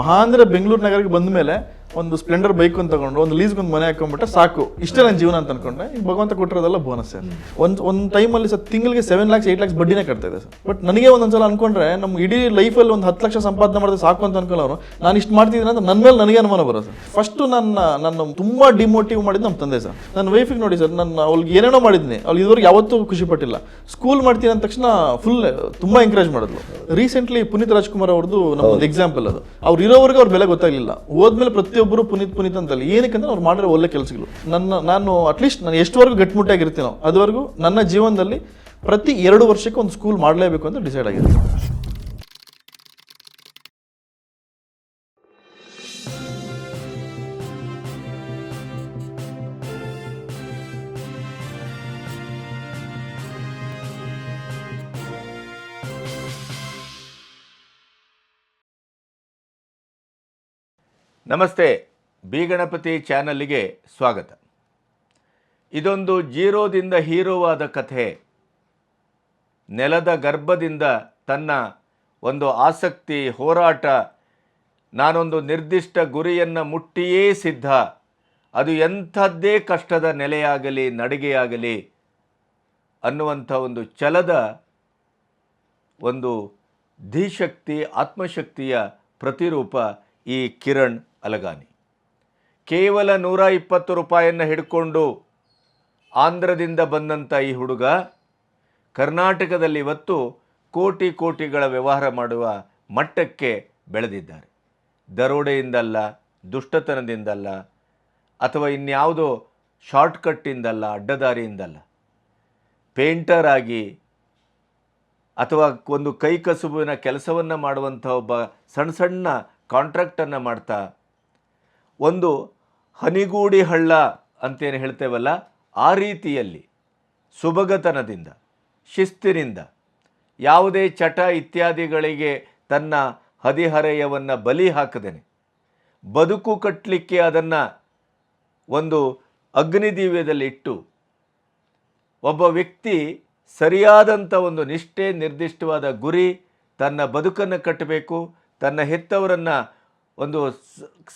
ಮಹಾ ಅಂದರೆ ಬೆಂಗಳೂರು ನಗರಕ್ಕೆ ಬಂದ ಮೇಲೆ ಒಂದು ಸ್ಪ್ಲೆಂಡರ್ ಬೈಕ್ ಅಂತ ತಗೊಂಡು ಒಂದು ಲೀಸ್ಗೆ ಒಂದು ಮನೆ ಹಾಕೊಂಡ್ಬಿಟ್ರೆ ಸಾಕು. ಇಷ್ಟೇ ನನ್ನ ಜೀವನ ಅಂತ ಅನ್ಕೊಂಡೆ ಭಗವಂತ ಕೊಟ್ಟಿರೋದೆಲ್ಲ ಬೋನಸ್ ಸರ್. ಒಂದು ಒಂದು ಟೈಮಲ್ಲಿ ಸರ್ ತಿಂಗಳಿಗೆ ಸೆವೆನ್ ಲ್ಯಾಕ್ಸ್ ಏಟ್ ಲ್ಯಾಕ್ಸ್ ಬಡ್ಡಿನೇ ಕಟ್ತಾ ಇದೆ ಸರ್. ಬಟ್ ನನಗೆ ಒಂದೊಂದ್ಸಲ ಅನ್ಕೊಂಡ್ರೆ ನಮ್ಮ ಇಡೀ ಲೈಫಲ್ಲಿ ಒಂದು ಹತ್ತು ಲಕ್ಷ ಸಂಪಾದನೆ ಮಾಡಿದ್ರೆ ಸಾಕು ಅಂತ ಅನ್ಕೊಳ್ಳೋರು, ನಾನು ಇಷ್ಟು ಮಾಡ್ತಿದ್ದೀನಿ ಅಂತ ನನ್ನ ಮೇಲೆ ನನಗೆ ಅನುಮಾನ ಸರ್. ಫಸ್ಟ್ ನನ್ನ ನನ್ನ ತುಂಬ ಡಿಮೋಟಿವ್ ಮಾಡಿದ್ದು ನಮ್ಮ ತಂದೆ ಸರ್. ನನ್ನ ವೈಫಿಗೆ ನೋಡಿ ಸರ್, ನನ್ನ ಅವ್ಳಿಗೆ ಏನೇನೋ ಮಾಡಿದ್ದೀನಿ ಅವ್ಳು ಇದುವರೆಗೆ ಯಾವತ್ತೂ ಖುಷಿ ಪಟ್ಟಿಲ್ಲ. ಸ್ಕೂಲ್ ಮಾಡ್ತೀನಿ ಅಂದ ತಕ್ಷಣ ಫುಲ್ ತುಂಬ ಎಂಕರೇಜ್ ಮಾಡಿದ್ಲು. ರೀಸೆಂಟ್ಲಿ ಪುನೀತ್ ರಾಜ್ಕುಮಾರ್ ಅವ್ರದ್ದು ನಮ್ಮೊಂದು ಎಕ್ಸಾಂಪಲ್ ಅದು. ಅವ್ರು ಇರೋವರೆಗೂ ಅವ್ರ ಬೆಲೆ ಗೊತ್ತಾಗಲಿಲ್ಲ. ಹೋದ್ಮೇಲೆ ಪ್ರತಿಯೊಬ್ಬರು ಪುನೀತ್ ಪುನೀತ್ ಅಂತಲ್ಲ. ಏನಕ್ಕೆ ಅಂದ್ರೆ ಅವ್ರು ಮಾಡಿರೋ ಒಳ್ಳೆ ಕೆಲಸಗಳು. ನನ್ನ, ನಾನು ಅಟ್ಲೀಸ್ಟ್ ನಾನು ಎಷ್ಟುವರೆಗೂ ಗಟ್ಟಿಮುಟ್ಟಾಗಿರ್ತೀನೋ, ಅದುವರೆಗೂ ನನ್ನ ಜೀವನದಲ್ಲಿ ಪ್ರತಿ ಎರಡು ವರ್ಷಕ್ಕೆ ಒಂದು ಸ್ಕೂಲ್ ಮಾಡಲೇಬೇಕು ಅಂತ ಡಿಸೈಡ್ ಆಗಿದೆ ನಮಸ್ತೆ, ಬಿ ಗಣಪತಿ ಚಾನಲ್ಗೆ ಸ್ವಾಗತ. ಇದೊಂದು ಜೀರೋದಿಂದ ಹೀರೋವಾದ ಕಥೆ. ನೆಲದ ಗರ್ಭದಿಂದ ತನ್ನ ಒಂದು ಆಸಕ್ತಿ, ಹೋರಾಟ, ನಾನೊಂದು ನಿರ್ದಿಷ್ಟ ಗುರಿಯನ್ನು ಮುಟ್ಟಿಯೇ ಸಿದ್ಧ. ಅದು ಎಂಥದ್ದೇ ಕಷ್ಟದ ನೆಲೆಯಾಗಲಿ, ನಡಿಗೆಯಾಗಲಿ ಅನ್ನುವಂಥ ಒಂದು ಛಲದ ಒಂದು ಧೀಶಕ್ತಿ, ಆತ್ಮಶಕ್ತಿಯ ಪ್ರತಿರೂಪ ಈ ಕಿರಣ್ ಅಲಗಾನಿ. ಕೇವಲ ನೂರ ಇಪ್ಪತ್ತು ರೂಪಾಯಿಯನ್ನು ಹಿಡ್ಕೊಂಡು ಆಂಧ್ರದಿಂದ ಬಂದಂಥ ಈ ಹುಡುಗ ಕರ್ನಾಟಕದಲ್ಲಿ ಇವತ್ತು ಕೋಟಿ ಕೋಟಿಗಳ ವ್ಯವಹಾರ ಮಾಡುವ ಮಟ್ಟಕ್ಕೆ ಬೆಳೆದಿದ್ದಾರೆ. ದರೋಡೆಯಿಂದಲ್ಲ, ದುಷ್ಟತನದಿಂದಲ್ಲ, ಅಥವಾ ಇನ್ಯಾವುದೋ ಶಾರ್ಟ್ಕಟ್ಟಿಂದಲ್ಲ, ಅಡ್ಡದಾರಿಯಿಂದಲ್ಲ. ಪೇಂಟರ್ ಆಗಿ ಅಥವಾ ಒಂದು ಕೈ ಕಸುಬಿನ ಕೆಲಸವನ್ನು ಮಾಡುವಂಥ ಒಬ್ಬ ಸಣ್ಣ ಸಣ್ಣ ಕಾಂಟ್ರಾಕ್ಟನ್ನು ಮಾಡ್ತಾ ಒಂದು ಹನಿಗೂಡಿ ಹಳ್ಳ ಅಂತೇನು ಹೇಳ್ತೇವಲ್ಲ, ಆ ರೀತಿಯಲ್ಲಿ ಸುಭಗತನದಿಂದ, ಶಿಸ್ತಿನಿಂದ ಯಾವುದೇ ಚಟ ಇತ್ಯಾದಿಗಳಿಗೆ ತನ್ನ ಹದಿಹರೆಯವನ್ನು ಬಲಿ ಹಾಕದೇನೆ. ಬದುಕು ಕಟ್ಟಲಿಕ್ಕೆ ಅದನ್ನು ಒಂದು ಅಗ್ನಿದೀವ್ಯದಲ್ಲಿ ಇಟ್ಟು ಒಬ್ಬ ವ್ಯಕ್ತಿ ಸರಿಯಾದಂಥ ಒಂದು ನಿಷ್ಠೆ ನಿರ್ದಿಷ್ಟವಾದ ಗುರಿ ತನ್ನ ಬದುಕನ್ನು ಕಟ್ಟಬೇಕು, ತನ್ನ ಹೆತ್ತವರನ್ನು ಒಂದು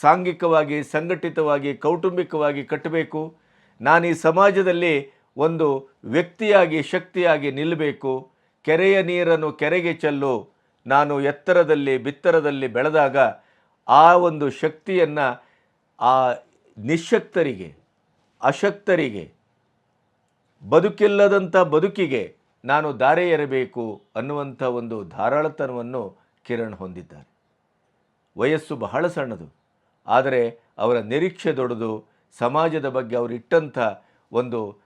ಸಾಂಘಿಕವಾಗಿ, ಸಂಘಟಿತವಾಗಿ, ಕೌಟುಂಬಿಕವಾಗಿ ಕಟ್ಟಬೇಕು. ನಾನು ಈ ಸಮಾಜದಲ್ಲಿ ಒಂದು ವ್ಯಕ್ತಿಯಾಗಿ, ಶಕ್ತಿಯಾಗಿ ನಿಲ್ಲಬೇಕು ಕೆರೆಯ ನೀರನ್ನು ಕೆರೆಗೆ ಚೆಲ್ಲು. ನಾನು ಎತ್ತರದಲ್ಲಿ, ಬಿತ್ತರದಲ್ಲಿ ಬೆಳೆದಾಗ ಆ ಒಂದು ಶಕ್ತಿಯನ್ನು ಆ ನಿಶಕ್ತರಿಗೆ, ಅಶಕ್ತರಿಗೆ, ಬದುಕಿಲ್ಲದಂಥ ಬದುಕಿಗೆ ನಾನು ದಾರೆ ಎರಬೇಕು ಅನ್ನುವಂಥ ಒಂದು ಧಾರಾಳತನವನ್ನು ಕಿರಣ್ ಹೊಂದಿದ್ದಾರೆ. ವಯಸ್ಸು ಬಹಳ ಸಣ್ಣದು. ಆದರೆ ಅವರ ನಿರೀಕ್ಷೆ ದೊಡ್ಡದು. ಸಮಾಜದ ಬಗ್ಗೆ ಅವರು ಇಟ್ಟಂಥ ಒಂದು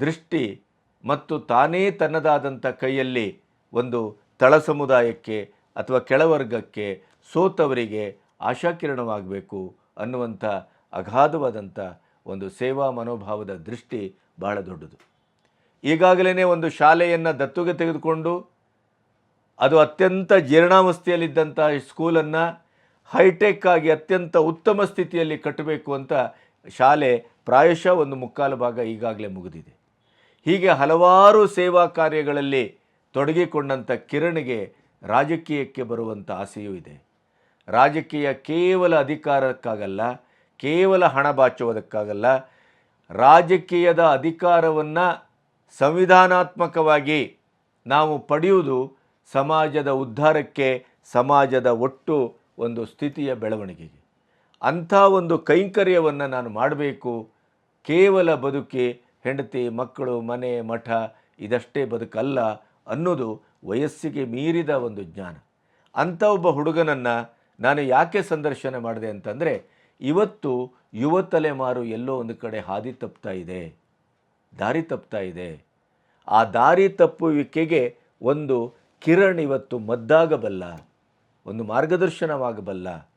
ದೃಷ್ಟಿ ಮತ್ತು ತಾನೇ ತನ್ನದಾದಂಥ ಕೈಯಲ್ಲಿ ಒಂದು ತಳ ಸಮುದಾಯಕ್ಕೆ ಅಥವಾ ಕೆಳವರ್ಗಕ್ಕೆ ಸೋತವರಿಗೆ ಆಶಾಕಿರಣವಾಗಬೇಕು ಅನ್ನುವಂಥ ಅಗಾಧವಾದಂಥ ಒಂದು ಸೇವಾ ಮನೋಭಾವದ ದೃಷ್ಟಿ ಬಹಳ ದೊಡ್ಡದು. ಈಗಾಗಲೇ ಒಂದು ಶಾಲೆಯನ್ನು ದತ್ತುಗೆ ತೆಗೆದುಕೊಂಡು ಅದು ಅತ್ಯಂತ ಜೀರ್ಣಾವಸ್ಥೆಯಲ್ಲಿದ್ದಂಥ ಸ್ಕೂಲನ್ನು ಹೈಟೆಕ್ ಆಗಿ ಅತ್ಯಂತ ಉತ್ತಮ ಸ್ಥಿತಿಯಲ್ಲಿ ಕಟ್ಟಬೇಕು ಅಂತ ಶಾಲೆ ಪ್ರಾಯಶಃ ಒಂದು ಮುಕ್ಕಾಲು ಭಾಗ ಈಗಾಗಲೇ ಮುಗಿದಿದೆ. ಹೀಗೆ ಹಲವಾರು ಸೇವಾ ಕಾರ್ಯಗಳಲ್ಲಿ ತೊಡಗಿಕೊಂಡಂಥ ಕಿರಣ್ಗೆ ರಾಜಕೀಯಕ್ಕೆ ಬರುವಂಥ ಆಸೆಯೂ ಇದೆ. ರಾಜಕೀಯ ಕೇವಲ ಅಧಿಕಾರಕ್ಕಾಗಲ್ಲ, ಕೇವಲ ಹಣ ಬಾಚುವುದಕ್ಕಾಗಲ್ಲ, ರಾಜಕೀಯದ ಅಧಿಕಾರವನ್ನು ಸಂವಿಧಾನಾತ್ಮಕವಾಗಿ ನಾವು ಪಡೆಯುವುದು ಸಮಾಜದ ಉದ್ಧಾರಕ್ಕೆ, ಸಮಾಜದ ಒಟ್ಟು ಒಂದು ಸ್ಥಿತಿಯ ಬೆಳವಣಿಗೆಗೆ. ಅಂಥ ಒಂದು ಕೈಂಕರ್ಯವನ್ನು ನಾನು ಮಾಡಬೇಕು. ಕೇವಲ ಬದುಕಿ, ಹೆಂಡತಿ, ಮಕ್ಕಳು, ಮನೆ, ಮಠ ಇದಷ್ಟೇ ಬದುಕಲ್ಲ ಅನ್ನೋದು ವಯಸ್ಸಿಗೆ ಮೀರಿದ ಒಂದು ಜ್ಞಾನ. ಅಂಥ ಒಬ್ಬ ಹುಡುಗನನ್ನು ನಾನು ಯಾಕೆ ಸಂದರ್ಶನ ಮಾಡಿದೆ ಅಂತಂದರೆ, ಇವತ್ತು ಯುವ ತಲೆಮಾರು ಎಲ್ಲೋ ಒಂದು ಕಡೆ ಹಾದಿ ತಪ್ತಾ ಇದೆ, ದಾರಿ ತಪ್ತಾ ಇದೆ. ಆ ದಾರಿ ತಪ್ಪುವಿಕೆಗೆ ಒಂದು ಕಿರಣ್ ಇವತ್ತು ಮದ್ದಾಗಬಲ್ಲ. ಒಂದು ಮಾರ್ಗದರ್ಶನವಾಗಬಲ್ಲ.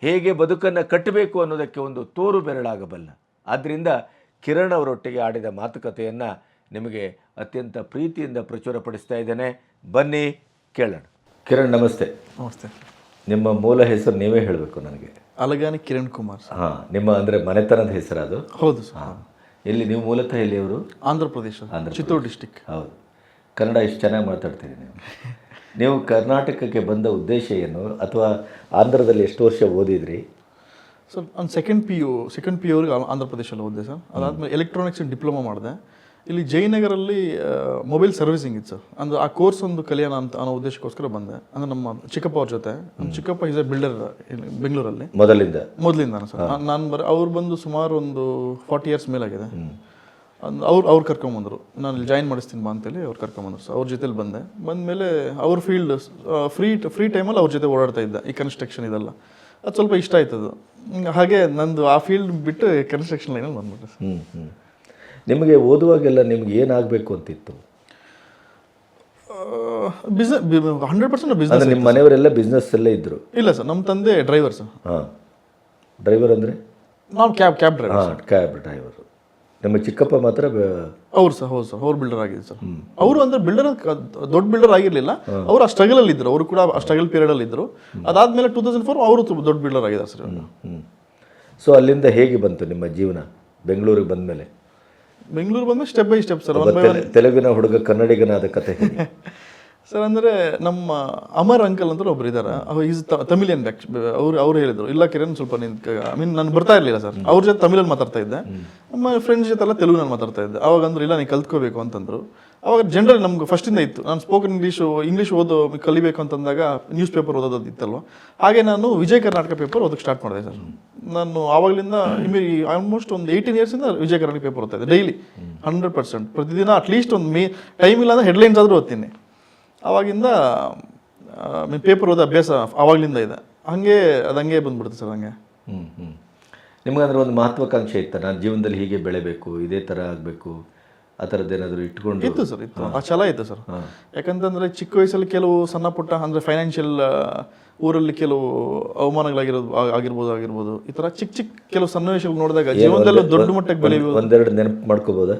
ಹೇಗೆ ಬದುಕನ್ನು ಕಟ್ಟಬೇಕು ಅನ್ನೋದಕ್ಕೆ ಒಂದು ತೋರು ಬೆರಳಾಗಬಲ್ಲ. ಆದ್ದರಿಂದ ಕಿರಣ್ ಅವರೊಟ್ಟಿಗೆ ಆಡಿದ ಮಾತುಕತೆಯನ್ನು ನಿಮಗೆ ಅತ್ಯಂತ ಪ್ರೀತಿಯಿಂದ ಪ್ರಚುರಪಡಿಸ್ತಾ ಇದ್ದೇನೆ. ಬನ್ನಿ ಕೇಳೋಣ. ಕಿರಣ್ ನಮಸ್ತೆ. ನಮಸ್ತೆ. ನಿಮ್ಮ ಮೂಲ ಹೆಸರು ನೀವೇ ಹೇಳಬೇಕು ನನಗೆ. ಅಲಗಾನಿ ಕಿರಣ್ ಕುಮಾರ್ ಸರ್. ಹಾಂ ನಿಮ್ಮ ಅಂದರೆ ಮನೆತನದ ಹೆಸರು ಅದು? ಹೌದು ಸರ್. ಹಾಂ. ಎಲ್ಲಿ ನೀವು ಮೂಲತಃ ಎಲ್ಲಿಯವರು ಆಂಧ್ರ ಪ್ರದೇಶ ಚಿತ್ತೂರು ಡಿಸ್ಟಿಕ್. ಹೌದು. ಕನ್ನಡ ಇಷ್ಟು ಚೆನ್ನಾಗಿ ಮಾತಾಡ್ತೀರಿ ನೀವು. ನೀವು ಕರ್ನಾಟಕಕ್ಕೆ ಬಂದ ಉದ್ದೇಶ ಏನು? ಅಥವಾ ಆಂಧ್ರದಲ್ಲಿ ಎಷ್ಟು ವರ್ಷ ಓದಿದ್ರಿ? ಸರ್ ನಾನು second P U second P ಯುವರೆಗೆ Andhra ಪ್ರದೇಶಲ್ಲಿ ಓದಿದೆ ಸರ್. ಅದಾದಮೇಲೆ ಎಲೆಕ್ಟ್ರಾನಿಕ್ಸ್ ಡಿಪ್ಲೊಮಾ ಮಾಡಿದೆ. ಇಲ್ಲಿ ಜಯನಗರಲ್ಲಿ ಮೊಬೈಲ್ ಸರ್ವಿಸಿಂಗ್ ಇತ್ತು ಸರ್. ಅಂದ್ರೆ ಆ ಕೋರ್ಸ್ ಒಂದು ಕಲಿಯೋಣ ಅಂತ ಅನ್ನೋ ಉದ್ದೇಶಕ್ಕೋಸ್ಕರ ಬಂದೆ. ಅಂದರೆ ನಮ್ಮ ಚಿಕ್ಕಪ್ಪ ಅವ್ರ ಜೊತೆ. ನಮ್ಮ ಚಿಕ್ಕಪ್ಪ ಇಸ್ ಎ ಬಿಲ್ಡರ್ ಬೆಂಗಳೂರಲ್ಲಿ. ಮೊದಲಿಂದ? ಮೊದಲಿಂದ ಸರ್. ನಾನು ಬರ ಅವ್ರು ಬಂದು ಸುಮಾರು ಒಂದು ಫಾರ್ಟಿ ಇಯರ್ಸ್ ಮೇಲಾಗಿದೆ. ಅಂದ್- ಅವ್ರು ಅವ್ರು ಕರ್ಕೊಂಬಂದರು. ನಾನು ಇಲ್ಲಿ ಜಾಯಿನ್ ಮಾಡಿಸ್ತೀನಿ ಬಾ ಅಂತೇಳಿ ಅವ್ರು ಕರ್ಕೊಂಬಂದ್ರು. ಸೊ ಅವ್ರ ಜೊತೆಲಿ ಬಂದೆ. ಬಂದಮೇಲೆ ಅವ್ರ ಫೀಲ್ಡ್ ಫ್ರೀ ಫ್ರೀ ಟೈಮಲ್ಲಿ ಅವ್ರ ಜೊತೆ ಓಡಾಡ್ತಾ ಇದ್ದೆ ಈ ಕನ್ಸ್ಟ್ರಕ್ಷನ್ ಇದೆಲ್ಲ. ಅದು ಸ್ವಲ್ಪ ಇಷ್ಟ ಆಯ್ತದು. ಹಾಗೆ ನಂದು ಆ ಫೀಲ್ಡ್ ಬಿಟ್ಟು ಕನ್ಸ್ಟ್ರಕ್ಷನ್ ಲೈನಲ್ಲಿ ಬಂದ್ಬಿಟ್ಟೆ ಸರ್. ಹ್ಞೂ ಹ್ಞೂ ನಿಮಗೆ ಓದುವಾಗೆಲ್ಲ ನಿಮ್ಗೆ ಏನಾಗಬೇಕು ಅಂತಿತ್ತು? ಬಿಸ್ನೆಸ್ ಹಂಡ್ರೆಡ್ ಪರ್ಸೆಂಟ್ ಬಿಸ್ನೆಸ್ ಅಂದರೆ ನಿಮ್ಮ ಮನೆಯವರೆಲ್ಲ ಬಿಸ್ನೆಸ್ಸಲ್ಲೇ ಇದ್ದರು ಇಲ್ಲ ಸರ್ ನಮ್ಮ ತಂದೆ ಡ್ರೈವರ್ ಸರ್. ಹಾಂ. ಡ್ರೈವರ್ ಅಂದರೆ? ನಾವು ಕ್ಯಾಬ್ ಕ್ಯಾಬ್ ಡ್ರೈವರ್ ಹಾಂ ಕ್ಯಾಬ್ ಡ್ರೈವರು ನಿಮ್ಮ ಚಿಕ್ಕಪ್ಪ ಮಾತ್ರ ಅವ್ರು ಸರ್ ಹೌದು ಸರ್ ಅವ್ರು ಬಿಲ್ಡರ್ ಆಗಿದ್ರು ಸರ್. ಅವರು ಅಂದ್ರೆ ಬಿಲ್ಡರ್ ದೊಡ್ಡ ಬಿಲ್ಡರ್ ಆಗಿರಲಿಲ್ಲ. ಅವರು ಆ ಸ್ಟ್ರಗಲ್ ಅಲ್ಲಿ ಇದ್ರು ಅವರು ಕೂಡ ಆ ಸ್ಟ್ರಗಲ್ ಪೀರಿಯಡ್ ಅಲ್ಲಿ ಇದ್ರು. ಅದಾದ್ಮೇಲೆ ಟೂ ತೌಸಂಡ್ ಫೋರ್ ಅವರು ದೊಡ್ಡ ಬಿಲ್ಡರ್ ಆಗಿದ್ದಾರೆ ಸರ್ ಸೊ ಅಲ್ಲಿಂದ ಹೇಗೆ ಬಂತು ನಿಮ್ಮ ಜೀವನ? ಬೆಂಗಳೂರಿಗೆ ಬಂದಮೇಲೆ? ಬೆಂಗಳೂರು ಬಂದ್ಮೇಲೆ ಸ್ಟೆಪ್ ಬೈ ಸ್ಟೆಪ್ ಸರ್ ತೆಲುಗಿನ ಹುಡುಗ ಕನ್ನಡಿಗನಾದ ಕತೆ ಸರ್ ಅಂದರೆ ನಮ್ಮ ಅಮರ್ ಅಂಕಲ್ ಅಂತ ಒಬ್ರು ಇದ್ದಾರೆ ಈಸ್ ತಮಿಳಿಯನ್ ಅವ್ರು ಅವ್ರು ಹೇಳಿದ್ರು ಇಲ್ಲ ಕಿರಣ್ ಸ್ವಲ್ಪ ನಿನ್ ಐ ಮೀನ್ ನಾನು ಬರ್ತಾ ಇರಲಿಲ್ಲ ಸರ್. ಅವ್ರ ಜೊತೆ ತಮಿಳಲ್ಲಿ ಮಾತಾಡ್ತಾ ಇದ್ದೆ. ನಮ್ಮ ಫ್ರೆಂಡ್ಸ್ ಜೊತೆ ಎಲ್ಲ ತೆಲುಗಿನಲ್ಲಿ ಮಾತಾಡ್ತಾ ಇದ್ದೆ. ಅವಾಗ ಅಂದ್ರೆ ಇಲ್ಲ ನೀನು ಕಲ್ತ್ಕೋಬೇಕು ಅಂತಂದ್ರು. ಅವಾಗ ಜನರಲ್ ನಮ್ಗೆ ಫಸ್ಟಿಂದ ಇತ್ತು. ನಾನು ಸ್ಪೋಕನ್ ಇಂಗ್ಲೀಷು ಇಂಗ್ಲೀಷ್ ಓದೋ ಕಲಿಬೇಕು ಅಂತಂದಾಗ ನ್ಯೂಸ್ ಪೇಪರ್ ಓದೋದು ಇತ್ತಲ್ವ? ಹಾಗೆ ನಾನು ವಿಜಯ ಕರ್ನಾಟಕ ಪೇಪರ್ ಓದಕ್ಕೆ ಸ್ಟಾರ್ಟ್ ಮಾಡಿದೆ ಸರ್. ನಾನು ಆವಾಗಲಿಂದ ಆಲ್ಮೋಸ್ಟ್ ಒಂದು ಏಯ್ಟೀನ್ ಇಯರ್ಸಿಂದ ವಿಜಯ ಕರ್ನಾಟಕ ಪೇಪರ್ ಓದ್ತಾ ಇದ್ದೆ ಡೈಲಿ ಹಂಡ್ರೆಡ್ ಪರ್ಸೆಂಟ್ ಪ್ರತಿದಿನ ಅಟ್ಲೀಸ್ಟ್ ಒಂದು ಮೇ ಟೈಮ್ ಇಲ್ಲ ಅಂದ್ರೆ ಹೆಡ್ಲೈನ್ಸ್ ಆದರೂ ಓದ್ತೀನಿ. ಆವಾಗಿಂದ ಪೇಪರ್ ಓದೋ ಅಭ್ಯಾಸ ಆವಾಗಲಿಂದ ಇದೆ. ಹಂಗೆ ಅದು ಹಂಗೆ ಬಂದ್ಬಿಡುತ್ತೆ ಸರ್ ಹಂಗೆ. ಹ್ಞೂ ಹ್ಞೂ ನಿಮಗಂದ್ರೆ ಒಂದು ಮಹತ್ವಾಕಾಂಕ್ಷೆ ಇತ್ತ. ನಾನು ಜೀವನದಲ್ಲಿ ಹೀಗೆ ಬೆಳೆಬೇಕು ಇದೇ ಥರ ಆಗಬೇಕು ಆ ಥರದ್ದು ಏನಾದರೂ ಇಟ್ಕೊಂಡು? ಇತ್ತು ಸರ್ ಇತ್ತು. ಆ ಛಲ ಇತ್ತು ಸರ್. ಯಾಕಂತಂದರೆ ಚಿಕ್ಕ ವಯಸ್ಸಲ್ಲಿ ಕೆಲವು ಸಣ್ಣ ಪುಟ್ಟ ಅಂದರೆ ಫೈನಾನ್ಷಿಯಲ್ ಊರಲ್ಲಿ ಕೆಲವು ಅವಮಾನಗಳಾಗಿರೋದು ಆಗಿರ್ಬೋದು ಆಗಿರ್ಬೋದು ಈ ಥರ ಚಿಕ್ಕ ಚಿಕ್ಕ ಕೆಲವು ಸನ್ನಿವೇಶಗಳು ನೋಡಿದಾಗ ಜೀವನದಲ್ಲಿ ದೊಡ್ಡ ಮಟ್ಟಕ್ಕೆ ಬೆಳೆಯುವುದು. ಒಂದೆರಡು ನೆನಪು ಮಾಡ್ಕೋಬೋದಾ?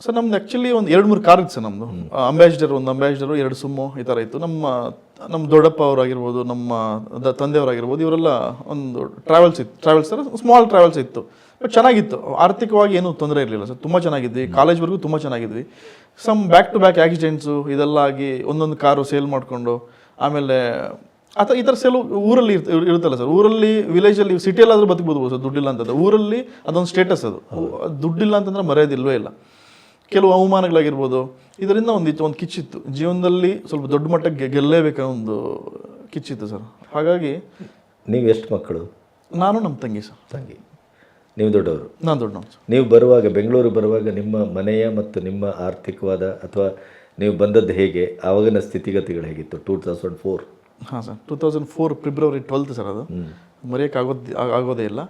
ಸರ್ ನಮ್ದು ಆ್ಯಕ್ಚುಲಿ ಒಂದು ಎರಡು ಮೂರು ಕಾರ್ ಇತ್ತು ಸರ್ ನಮ್ಮದು ಅಂಬಾಸಿಡರ್ ಒಂದು ಅಂಬಾಸಿಡರು ಎರಡು ಸುಮ್ಮು ಈ ಥರ ಇತ್ತು. ನಮ್ಮ ನಮ್ಮ ದೊಡ್ಡಪ್ಪ ಅವರಾಗಿರ್ಬೋದು ನಮ್ಮ ದ ತಂದೆಯವರಾಗಿರ್ಬೋದು ಇವರೆಲ್ಲ ಒಂದು ಟ್ರಾವೆಲ್ಸ್ ಇತ್ತು. ಟ್ರಾವೆಲ್ಸ್ ಸರ್ ಸ್ಮಾಲ್ ಟ್ರಾವೆಲ್ಸ್ ಇತ್ತು. ಬಟ್ ಚೆನ್ನಾಗಿತ್ತು. ಆರ್ಥಿಕವಾಗಿ ಏನೂ ತೊಂದರೆ ಇರಲಿಲ್ಲ ಸರ್. ತುಂಬ ಚೆನ್ನಾಗಿದ್ವಿ. ಕಾಲೇಜ್ವರೆಗೂ ತುಂಬ ಚೆನ್ನಾಗಿದ್ವಿ. Some back to back accidents ಇದೆಲ್ಲ ಆಗಿ ಒಂದೊಂದು ಕಾರು ಸೇಲ್ ಮಾಡಿಕೊಂಡು ಆಮೇಲೆ ಆ ಥರ ಈ ಥರ ಸೇಲು ಊರಲ್ಲಿ ಇರ್ತ- ಇರುತ್ತಲ್ಲ ಸರ್. ಊರಲ್ಲಿ ವಿಲೇಜಲ್ಲಿ ಸಿಟಿಯಲ್ಲಾದರೂ ಬದುಕ್ಬೋದು ಸರ್ ದುಡ್ಡಿಲ್ಲ ಅಂತಂದ್ರೆ. ಊರಲ್ಲಿ ಅದೊಂದು ಸ್ಟೇಟಸ್ ಅದು. ದುಡ್ಡಿಲ್ಲ ಅಂತಂದ್ರೆ ಮರೆಯೋದಿಲ್ವೇ ಇಲ್ಲ. ಕೆಲವು ಅವಮಾನಗಳಾಗಿರ್ಬೋದು. ಇದರಿಂದ ಒಂದು ಇತ್ತು ಒಂದು ಕಿಚ್ಚಿತ್ತು. ಜೀವನದಲ್ಲಿ ಸ್ವಲ್ಪ ದೊಡ್ಡ ಮಟ್ಟಕ್ಕೆ ಗೆಲ್ಲಲೇಬೇಕಾದ ಒಂದು ಕಿಚ್ಚಿತ್ತು ಸರ್. ಹಾಗಾಗಿ ನೀವು ಎಷ್ಟು ಮಕ್ಕಳು? ನಾನು ನಮ್ಮ ತಂಗಿ ಸರ್. ತಂಗಿ. ನೀವು ದೊಡ್ಡವರು? ನಾನು ದೊಡ್ಡವನು ಸರ್. ನೀವು ಬರುವಾಗ ಬೆಂಗಳೂರು ಬರುವಾಗ ನಿಮ್ಮ ಮನೆಯ ಮತ್ತು ನಿಮ್ಮ ಆರ್ಥಿಕವಾದ ಅಥವಾ ನೀವು ಬಂದದ್ದು ಹೇಗೆ? ಆವಾಗಿನ ಸ್ಥಿತಿಗತಿಗಳು ಹೇಗಿತ್ತು? ಟೂ ತೌಸಂಡ್ ಫೋರ್ ಹಾಂ sir. Two thousand four February twelfth sir ಅದು. ಮರೆಯೋಕ್ಕಾಗೋದು ಆಗೋದೇ ಇಲ್ಲ.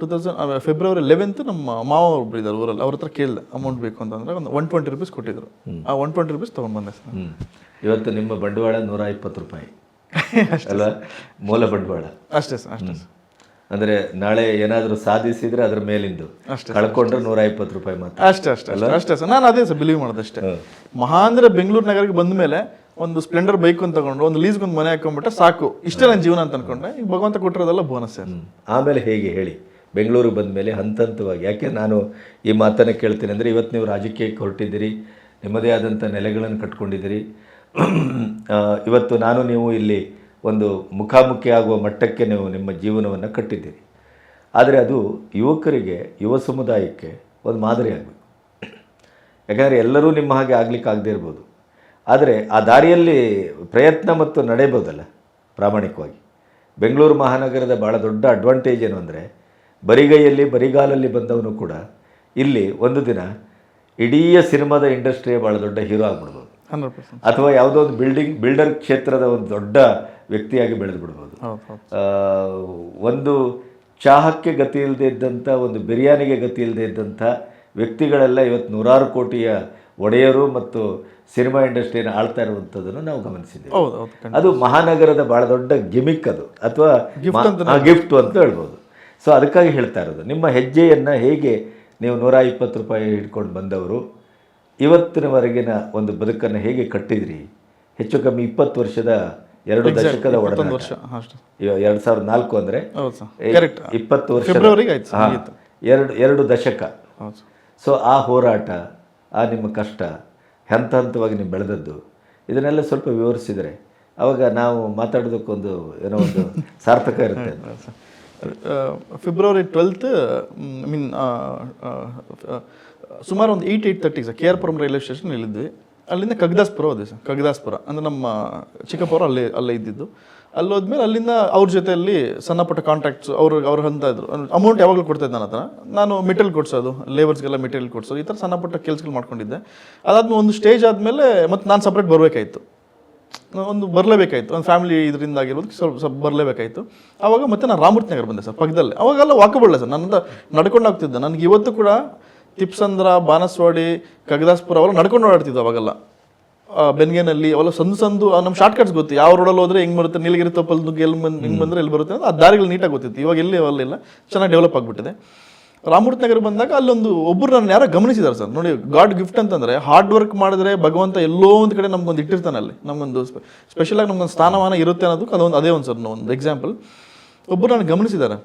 ಟೂ ತೌಸಂಡ್ ಫೆಬ್ರವರಿ ಲೆವೆಂತ್ ನಮ್ಮ ಮಾವ ಒಬ್ರು ಇದ್ದಾರೆ ಊರಲ್ಲಿ. ಅವ್ರ ಹತ್ರ ಕೇಳಿದೆ ಅಮೌಂಟ್ ಬೇಕು ಅಂತಂದ್ರೆ ಒಂದು ಒನ್ ಟ್ವೆಂಟಿ ರುಪೀಸ್ ಕೊಟ್ಟಿದ್ರು. ಆ ಒನ್ ಟ್ವೆಂಟಿ ರುಪೀಸ್ ತೊಗೊಂಡು ಬಂದೆ ಸರ್. ಇವತ್ತು ನಿಮ್ಮ ಬಂಡವಾಳ ನೂರ ಇಪ್ಪತ್ತು ರೂಪಾಯಿ. ಅಲ್ಲ ಮೂಲ ಬಂಡವಾಳ. ಅಷ್ಟೇ ಸರ್ ಅಷ್ಟೇ ಸರ್. ಅಂದರೆ ನಾಳೆ ಏನಾದರೂ ಸಾಧಿಸಿದ್ರೆ ಅದ್ರ ಮೇಲಿಂದು. ಅಷ್ಟೇ ಕಳ್ಕೊಂಡ್ರೆ ನೂರ ಇಪ್ಪತ್ತು ರೂಪಾಯಿ ಮಾತ್ರ. ಅಷ್ಟೇ ಅಷ್ಟೇ ಅಲ್ಲ? ಅಷ್ಟೇ ಸರ್. ನಾನು ಅದೇ ಸರ್ ಬಿಲೀವ್ ಮಾಡೋದು ಅಷ್ಟೇ. ಮಹಾ ಅಂದ್ರೆ ಬೆಂಗಳೂರು ನಗರಕ್ಕೆ ಬಂದ ಮೇಲೆ ಒಂದು ಸ್ಪ್ಲೆಂಡರ್ ಬೈಕ್ ಅಂತ ತಗೊಂಡು ಒಂದು ಲೀಸ್ಗೆ ಒಂದು ಮನೆ ಹಾಕೊಂಡ್ಬಿಟ್ರೆ ಸಾಕು. ಇಷ್ಟೇ ನನ್ನ ಜೀವನ ಅಂತ ಅನ್ಕೊಂಡೆ ಈಗ ಭಗವಂತ ಕೊಟ್ಟಿರೋದೆಲ್ಲ ಬೋನಸ್ ಸರ್. ಆಮೇಲೆ ಹೇಗೆ ಹೇಳಿ? ಬೆಂಗಳೂರಿಗೆ ಬಂದ ಮೇಲೆ ಹಂತ ಹಂತವಾಗಿ ಯಾಕೆ ನಾನು ಈ ಮಾತನ್ನು ಕೇಳ್ತೀನಿ ಅಂದರೆ ಇವತ್ತು ನೀವು ರಾಜಕೀಯಕ್ಕೆ ಹೊರಟಿದ್ದೀರಿ, ನಿಮ್ಮದೇ ಆದಂಥ ನೆಲೆಗಳನ್ನು ಕಟ್ಕೊಂಡಿದ್ದೀರಿ. ಇವತ್ತು ನಾನು ನೀವು ಇಲ್ಲಿ ಒಂದು ಮುಖಾಮುಖಿ ಆಗುವ ಮಟ್ಟಕ್ಕೆ ನೀವು ನಿಮ್ಮ ಜೀವನವನ್ನು ಕಟ್ಟಿದ್ದೀರಿ. ಆದರೆ ಅದು ಯುವಕರಿಗೆ, ಯುವ ಸಮುದಾಯಕ್ಕೆ ಒಂದು ಮಾದರಿ ಆಗಬೇಕು. ಯಾಕಂದರೆ ಎಲ್ಲರೂ ನಿಮ್ಮ ಹಾಗೆ ಆಗಲಿಕ್ಕೆ ಆಗದೇ ಇರ್ಬೋದು. ಆದರೆ ಆ ದಾರಿಯಲ್ಲಿ ಪ್ರಯತ್ನ ಮತ್ತು ನಡೆಯಬಹುದಲ್ಲ ಪ್ರಾಮಾಣಿಕವಾಗಿ. ಬೆಂಗಳೂರು ಮಹಾನಗರದ ಭಾಳ ದೊಡ್ಡ ಅಡ್ವಾಂಟೇಜ್ ಏನು ಅಂದರೆ ಬರಿಗೈಯಲ್ಲಿ ಬರಿಗಾಲಲ್ಲಿ ಬಂದವನು ಕೂಡ ಇಲ್ಲಿ ಒಂದು ದಿನ ಇಡೀ ಸಿನಿಮಾದ ಇಂಡಸ್ಟ್ರಿಯ ಭಾಳ ದೊಡ್ಡ ಹೀರೋ ಆಗ್ಬಿಡ್ಬೋದು. ಅಥವಾ ಯಾವುದೋ ಒಂದು ಬಿಲ್ಡಿಂಗ್ ಬಿಲ್ಡರ್ ಕ್ಷೇತ್ರದ ಒಂದು ದೊಡ್ಡ ವ್ಯಕ್ತಿಯಾಗಿ ಬೆಳೆದು ಬಿಡ್ಬೋದು ಒಂದು ಚಾಹಕ್ಕೆ ಗತಿ ಇಲ್ಲದೆ ಇದ್ದಂಥ ಒಂದು ಬಿರಿಯಾನಿಗೆ ಗತಿ ಇಲ್ಲದೆ ಇದ್ದಂಥ ವ್ಯಕ್ತಿಗಳೆಲ್ಲ ಇವತ್ತು ನೂರಾರು ಕೋಟಿಯ ಒಡೆಯರು ಮತ್ತು ಸಿನಿಮಾ ಇಂಡಸ್ಟ್ರಿಯನ್ನು ಆಳ್ತಾ ಇರುವಂಥದ್ದನ್ನು ನಾವು ಗಮನಿಸಿದ್ದೇವೆ. ಹೌದು ಹೌದು ಅದು ಮಹಾನಗರದ ಭಾಳ ದೊಡ್ಡ ಗಿಮಿಕ್ ಅದು. ಅಥವಾ ಗಿಫ್ಟ್ ಅಂತ ಹೇಳ್ಬೋದು. ಸೊ ಅದಕ್ಕಾಗಿ ಹೇಳ್ತಾ ಇರೋದು ನಿಮ್ಮ ಹೆಜ್ಜೆಯನ್ನು ಹೇಗೆ ನೀವು ನೂರ ಇಪ್ಪತ್ತು ರೂಪಾಯಿ ಹಿಡ್ಕೊಂಡು ಬಂದವರು ಇವತ್ತಿನವರೆಗಿನ ಒಂದು ಬದುಕನ್ನು ಹೇಗೆ ಕಟ್ಟಿದ್ರಿ? ಹೆಚ್ಚು ಕಮ್ಮಿ ಇಪ್ಪತ್ತು ವರ್ಷದ ಎರಡು ದಶಕದ ವರ್ಷ ಎರಡು ಸಾವಿರದ ನಾಲ್ಕು ಅಂದರೆ ಇಪ್ಪತ್ತು ವರ್ಷ ಎರಡು ಎರಡು ದಶಕ. ಸೊ ಆ ಹೋರಾಟ ಆ ನಿಮ್ಮ ಕಷ್ಟ ಹಂತ ಹಂತವಾಗಿ ನೀವು ಬೆಳೆದದ್ದು ಇದನ್ನೆಲ್ಲ ಸ್ವಲ್ಪ ವಿವರಿಸಿದರೆ ಅವಾಗ ನಾವು ಮಾತಾಡೋದಕ್ಕೊಂದು ಏನೋ ಒಂದು ಸಾರ್ಥಕ ಇರುತ್ತೆ ಫೆಬ್ರವರಿ ಟ್ವೆಲ್ತ್ ಮೀನ್ ಸುಮಾರು ಒಂದು eight eight thirty sir K R Puram railway station ಇಲ್ಲಿದ್ವಿ ಅಲ್ಲಿಂದ ಕಗದಾಸ್ಪುರ ಹೋದೆ ಸರ್ ಕಗದಾಸ್ಪುರ ಅಂದರೆ ನಮ್ಮ ಚಿಕ್ಕಪ್ಪವರು ಅಲ್ಲೇ ಅಲ್ಲೇ ಇದ್ದಿದ್ದು. ಅಲ್ಲಿ ಹೋದ್ಮೇಲೆ ಅಲ್ಲಿಂದ ಅವ್ರ ಜೊತೆಯಲ್ಲಿ ಸಣ್ಣಪುಟ್ಟ ಪುಟ್ಟ ಕಾಂಟ್ಯಾಕ್ಟ್ಸ್ ಅವ್ರು ಅವ್ರು ಅಂತ ಇದ್ರು. ಅಮೌಂಟ್ ಯಾವಾಗಲೂ ಕೊಡ್ತಾಯಿದ್ದೆ ನನ್ನ ಹತ್ರ. ನಾನು ಮೆಟೀರಿಯಲ್ ಕೊಡ್ಸೋದು ಲೇಬರ್ಸ್ಗೆಲ್ಲ ಮೆಟೀರಿಯಲ್ ಕೊಡ್ಸೋದು, ಈ ಥರ ಸಣ್ಣ ಪುಟ್ಟ ಕೆಲಸಗಳು ಮಾಡ್ಕೊಂಡಿದ್ದೆ. ಅದಾದ್ಮೇಲೆ ಒಂದು ಸ್ಟೇಜ್ ಆದಮೇಲೆ ಮತ್ತು ನಾನು ಸಪ್ರೇಟ್ ಬರಬೇಕಾಯಿತು. ಒಂದು ಬರಲೇಬೇಕಾಯಿತು. ಒಂದು ಫ್ಯಾಮಿಲಿ ಇದರಿಂದ ಆಗಿರ್ಬೋದು ಸ್ವಲ್ಪ ಸ್ವಲ್ಪ ಬರಲೇಬೇಕಾಯ್ತು. ಆವಾಗ ಮತ್ತೆ ನಾನು ರಾಮೂರ್ತಿ ನಗರ ಬಂದೆ ಸರ್, ಪಕ್ಕದಲ್ಲಿ. ಅವಾಗೆಲ್ಲ ವಾಕಬಳ್ಳೆ ಸರ್ ನನ್ನಿಂದ ನಡ್ಕೊಂಡು ಹೋಗ್ತಿದ್ದೆ. ನನಗೆ ಇವತ್ತು ಕೂಡ ತಿಪ್ಸಂದ್ರ, ಬಾನಸ್ವಾಡಿ, ಕಗದಾಸ್ಪುರ ಅವೆಲ್ಲ ನಡ್ಕೊಂಡು ಓಡಾಡ್ತಿದ್ದೆ ಅವಾಗೆಲ್ಲ. ಬೆನ್ಗೇನಲ್ಲಿ ಅವೆಲ್ಲ ಸಂದು ಸಂದು ನಮ್ಮ ಶಾರ್ಟ್ ಕಟ್ಸ್ ಗೊತ್ತು. ಯಾವ ರೋಡಲ್ಲಿ ಹೋದ್ರೆ ಹೆಂಗೆ ಬರುತ್ತೆ, ನೀಲಗಿರಿ ತಪ್ಪಲ್ದು ಎಲ್ಲಿ ಬಂದು ಹಿಂಗೆ ಬಂದರೆ ಎಲ್ಲಿ ಬರುತ್ತೆ ಅಂತ ಆ ದಾರಿಗಳು ನೀಟಾಗಿ ಗೊತ್ತಿತ್ತು. ಇವಾಗ ಎಲ್ಲಿ ಅವೆಲ್ಲ ಚೆನ್ನಾಗಿ ಡೆವಲಪ್ ಆಗಿಬಿಟ್ಟಿದೆ. ರಾಮೂರ್ತಿ ನಗರ ಬಂದಾಗ ಅಲ್ಲೊಂದು ಒಬ್ಬರು ನನ್ನ ಯಾರೋ ಗಮನಿಸಿದ್ದಾರೆ ಸರ್. ನೋಡಿ, ಗಾಡ್ ಗಿಫ್ಟ್ ಅಂತಂದರೆ ಹಾರ್ಡ್ ವರ್ಕ್ ಮಾಡಿದ್ರೆ ಭಗವಂತ ಎಲ್ಲೋ ಒಂದು ಕಡೆ ನಮ್ಗೊಂದು ಇಟ್ಟಿರ್ತಾನೆ ಅಲ್ಲಿ. ನಮಗೊಂದು ಸ್ಪೆಷಲಾಗಿ ನಮಗೊಂದು ಸ್ಥಾನಮಾನ ಇರುತ್ತೆ ಅನ್ನೋದಕ್ಕೆ ಅದೊಂದು ಅದೇ ಒಂದು ಸರ್ ಒಂದು ಎಕ್ಸಾಂಪಲ್ ಒಬ್ಬರು ನಾನು ಗಮನಿಸಿದ್ದಾರೆ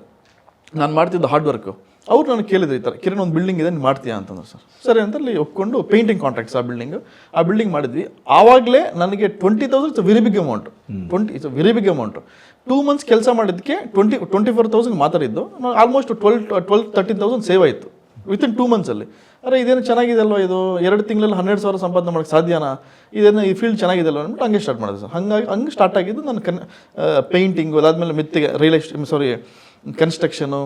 ನಾನು ಮಾಡ್ತಿದ್ದ ಹಾರ್ಡ್ ವರ್ಕು. ಅವ್ರು ನನಗೆ ಕೇಳಿದ್ರು ಈ ಥರ. ಕಿರಣ್ ಒಂದು ಬಿಲ್ಡಿಂಗ್ ಇದೆ ನೀವು ಮಾಡ್ತೀಯಾ ಅಂತಂದ್ರೆ ಸರ್. ಸರಿ ಅಂತ ಅಲ್ಲಿ ಒಪ್ಕೊಂಡು ಪೇಂಟಿಂಗ್ ಕಾಂಟ್ರಾಕ್ಟ್ಸ್ ಆ ಬಿಲ್ಡಿಂಗ್ ಆ ಬಿಲ್ಡಿಂಗ್ ಮಾಡಿದ್ವಿ. ಆವಾಗಲೇ ನನಗೆ twenty thousand it's very big amount twenty it's very big amount two months ಕೆಲಸ ಮಾಡಿದ್ದಕ್ಕೆ ಟ್ವೆಂಟಿ ಟ್ವೆಂಟಿ ಫೋರ್ ತೌಸಂಡ್ ಮಾತಾಡಿದ್ದು ನಾನು almost twelve twelve thirteen thousand save ಆಯಿತು. ವಿತಿನ್ ಟೂ ಮಂತ್ಸಲ್ಲಿ ಅರೆ ಇದೇನು ಚೆನ್ನಾಗಿದೆ ಅಲ್ವ ಇದು? ಎರಡು ತಿಂಗಳಲ್ಲಿ ಹನ್ನೆರಡು ಸಾವಿರ ಸಂಪಾದನೆ ಮಾಡೋಕ್ಕೆ ಸಾಧ್ಯನಾ? ಇದೇನು ಈ ಫೀಲ್ಡ್ ಚೆನ್ನಾಗಿದೆ ಅಲ್ವಾ ಅಂದ್ಬಿಟ್ಟು ಹಂಗೆ ಸ್ಟಾರ್ಟ್ ಮಾಡಿದೆ ಸರ್. ಹಂಗಾಗಿ ಹಂಗೆ ಸ್ಟಾರ್ಟ್ ಆಗಿದ್ದು ನಾನು ಕನ್ ಪೇಂಟಿಂಗು ಅದಾದಮೇಲೆ ಮೆತ್ತಿಗೆ real estate sorry construction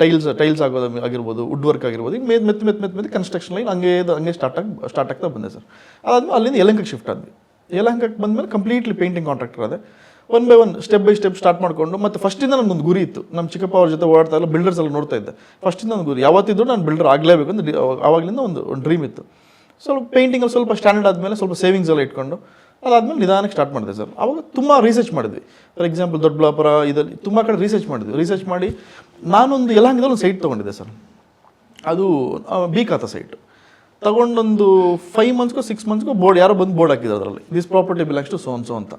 tiles tiles ಆಗೋದು ಆಗಿರ್ಬೋದು ವುಡ್ ವರ್ಕ್ ಆಗಿರ್ಬೋದು, ಈಗ ಮೇದ್ ಮೆತ್ತ ಮೆತ್ತ ಮೆತ್ ಮೆತ್ತ ಕನ್ಸ್ಟ್ರಕ್ಷನ್ ಲೈನ್ ಹಂಗೆ ಹಂಗೆ ಸ್ಟಾರ್ಟ್ ಆಗಿ ಸ್ಟಾರ್ಟ್ ಆಗ್ತಾ ಬಂದೆ ಸರ್. ಅದಾದ್ಮೇಲೆ ಅಲ್ಲಿಂದ ಯಲಹಂಕಕ್ಕೆ ಶಿಫ್ಟ್ ಆದ್ವಿ. ಯಲಹಂಕಕ್ಕೆ ಬಂದಮೇಲೆ ಕಂಪ್ಲೀಟ್ಲಿ ಪೇಂಟಿಂಗ್ ಕಾಂಟ್ರಾಕ್ಟರ್ ಅದೇ one by one step by step start ಮಾಡಿಕೊಂಡು, ಮತ್ತು ಫಸ್ಟಿಂದ ನನಗೊಂದು ಗುರಿ ಇತ್ತು. ನಮ್ಮ ಚಿಕ್ಕಪ್ಪ ಅವ್ರ ಜೊತೆ ಓಡಾಡ್ತಾ ಇಲ್ಲ ಬಿಲ್ಡರ್ಸ್ ಎಲ್ಲ ನೋಡ್ತಾ ಇದ್ದೆ. ಫಸ್ಟಿಂದ ಒಂದು ಗುರಿ. ಯಾವತ್ತಿದ್ರು ನಾನು ಬಿಲ್ಡರ್ ಆಗಲೇಬೇಕು ಅಂತ ಆವಾಗಲಿಂದ ಒಂದು ಡ್ರೀಮ್ ಇತ್ತು. ಸ್ವಲ್ಪ ಪೇಂಟಿಂಗಲ್ಲಿ ಸ್ವಲ್ಪ ಸ್ಟ್ಯಾಂಡರ್ಡ್ ಆದಮೇಲೆ ಸ್ವಲ್ಪ ಸೇವಿಂಗ್ಸ್ ಎಲ್ಲ ಇಟ್ಕೊಂಡು ಅದಾದ್ಮೇಲೆ ನಿಧಾನಕ್ಕೆ ಸ್ಟಾರ್ಟ್ ಮಾಡಿದೆ ಸರ್. ಅವಾಗ ತುಂಬ ರಿಸರ್ಚ್ ಮಾಡಿದ್ವಿ. ಫಾರ್ ಎಕ್ಸಾಂಪಲ್ ದೊಡ್ಡಬಳ್ಳಾಪುರ ಇದರಲ್ಲಿ ತುಂಬ ಕಡೆ ರಿಸರ್ಚ್ ಮಾಡಿದ್ವಿ. ರಿಸರ್ಚ್ ಮಾಡಿ ನಾನೊಂದು ಯಲಹಂಕದಲ್ಲಿ ಒಂದು ಸೈಟ್ ತೊಗೊಂಡಿದ್ದೆ ಸರ್. ಅದು ಬೀಕಾತ ಸೈಟ್ ತಗೊಂಡೊಂದು ಫೈವ್ ಮಂತ್ಸ್ಗೋ ಸಿಕ್ಸ್ ಮಂತ್ಸ್ಗೋ ಬೋರ್ಡ್ ಯಾರೋ ಬಂದು ಬೋರ್ಡ್ ಹಾಕಿದ್ರು ಅದರಲ್ಲಿ. This property belongs to so and so ಅಂತ.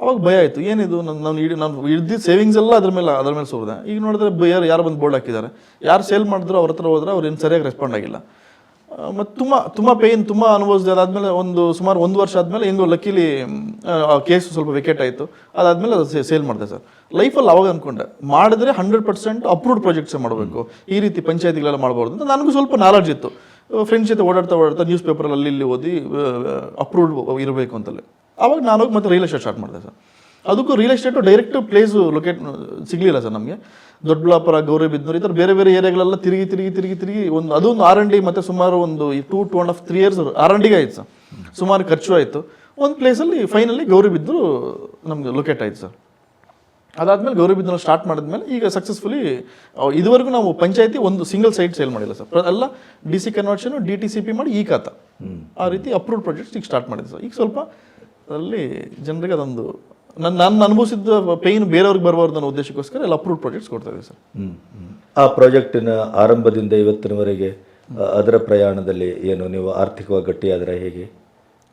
ಅವಾಗ ಭಯ ಆಯಿತು. ಏನಿದು? ನಾನು ನಾನು ಇಡೀ, ನಾನು ಇದ್ದಿದ್ದು ಸೇವಿಂಗ್ಸ್ ಎಲ್ಲ ಅದ್ರ ಮೇಲೆ ಅದ್ರ ಮೇಲೆ ಸೋರಿದೆ. ಈಗ ನೋಡಿದ್ರೆ ಯಾರು ಯಾರು ಬಂದು ಬೋರ್ಡ್ ಹಾಕಿದ್ದಾರೆ. ಯಾರು ಸೇಲ್ ಮಾಡಿದ್ರು, ಅವ್ರ ಹತ್ರ ಹೋದ್ರೆ ಅವ್ರು ಏನು ಸರಿಯಾಗಿ ರೆಸ್ಪಾಂಡ್ ಆಗಿಲ್ಲ. ಮತ್ತು ತುಂಬ ತುಂಬ ಪೇಯ್ನ್ ತುಂಬ ಅನುಭವಿಸಿದೆ. ಅದಾದಮೇಲೆ ಒಂದು ಸುಮಾರು ಒಂದು ವರ್ಷ ಆದಮೇಲೆ ಹೆಂಗೋ ಲಕ್ಕಿಲಿ ಕೇಸ್ ಸ್ವಲ್ಪ ವಿಕೆಟ್ ಆಯಿತು. ಅದಾದಮೇಲೆ ಅದು ಸೇಲ್ ಮಾಡಿದೆ ಸರ್ ಲೈಫಲ್ಲಿ ಅವಾಗ ಅಂದ್ಕೊಂಡೆ ಮಾಡಿದ್ರೆ ಹಂಡ್ರೆಡ್ ಪರ್ಸೆಂಟ್ ಅಪ್ರೂವ್ಡ್ ಪ್ರಾಜೆಕ್ಟ್ಸೇ ಮಾಡಬೇಕು. ಈ ರೀತಿ ಪಂಚಾಯತಿಗಳೆಲ್ಲ ಮಾಡ್ಬೋದು ಅಂತ ನನಗೂ ಸ್ವಲ್ಪ ನಾಲೆಡ್ಜ್ ಇತ್ತು. ಫ್ರೆಂಡ್ಸ್ ಜೊತೆ ಓಡಾಡ್ತಾ ಓಡಾಡ್ತಾ ನ್ಯೂಸ್ ಪೇಪರಲ್ಲಿ ಇಲ್ಲಿ ಓದಿ ಅಪ್ರೂವ್ಡ್ ಇರಬೇಕು ಅಂತಲ್ಲಿ ಅವಾಗ ನಾನು ಹೋಗಿ ಮತ್ತೆ ರಿಯಲ್ ಎಸ್ಟೇಟ್ ಸ್ಟಾರ್ಟ್ ಮಾಡಿದೆ ಸರ್ ಅದಕ್ಕೂ real estate direct place locate ಸಿಗಲಿಲ್ಲ ಸರ್ ನಮಗೆ. ದೊಡ್ಡಬಳ್ಳಾಪುರ ಗೌರಿಬಿದ್ನೂರು ಈ ಥರ ಬೇರೆ ಬೇರೆ ಏರಿಯಾಗಳೆಲ್ಲ ತಿರುಗಿ ತಿರುಗಿ ತಿರುಗಿ ತಿರುಗಿ ಒಂದು ಅದೊಂದು ಆರ್ ಎನ್ ಡಿ ಮತ್ತು ಸುಮಾರು ಒಂದು two to and half three years R N ಡಿಗೆ ಆಯ್ತು ಸರ್. ಸುಮಾರು ಖರ್ಚು ಆಯಿತು. ಒಂದು ಪ್ಲೇಸಲ್ಲಿ ಫೈನಲಿ ಗೌರಿಬಿದ್ನೂರು ನಮಗೆ ಲೊಕೇಟ್ ಆಯ್ತು ಸರ್. ಅದಾದ್ಮೇಲೆ ಗೌರಿಬಿದ್ನೂರು ಸ್ಟಾರ್ಟ್ ಮಾಡಿದ್ಮೇಲೆ ಈಗ ಸಕ್ಸಸ್ಫುಲಿ ಇದುವರೆಗೂ ನಾವು ಪಂಚಾಯತಿ ಒಂದು ಸಿಂಗಲ್ ಸೈಟ್ ಸೇಲ್ ಮಾಡಿಲ್ಲ ಸರ್. ಎಲ್ಲ D C conversion D T C P ಮಾಡಿ ಈ ಖಾತ. ಆ ರೀತಿ ಅಪ್ರೂವ್ಡ್ ಪ್ರಾಜೆಕ್ಟ್ಸ್ ಈಗ ಸ್ಟಾರ್ಟ್ ಮಾಡಿದೆ ಸರ್. ಈಗ ಸ್ವಲ್ಪ ಅದರಲ್ಲಿ ಜನರಿಗೆ ಅದೊಂದು ನನ್ನ ನಾನು ಅನುಭವಿಸಿದ ಪೇಯ್ನ್ ಬೇರೆಯವ್ರಿಗೆ ಬರಬಾರ್ದು ಅನ್ನೋ ಉದ್ದೇಶಕ್ಕೋಸ್ಕರ ಎಲ್ಲ ಅಪ್ರೂವ್ಡ್ ಪ್ರಾಜೆಕ್ಟ್ಸ್ ಕೊಡ್ತಾ ಇದ್ದೀವಿ ಸರ್. ಆ ಪ್ರಾಜೆಕ್ಟಿನ ಆರಂಭದಿಂದ ಇವತ್ತಿನವರೆಗೆ ಅದರ ಪ್ರಯಾಣದಲ್ಲಿ ಏನು ನೀವು ಆರ್ಥಿಕವಾಗಿ ಗಟ್ಟಿಯಾದರೆ ಹೇಗೆ?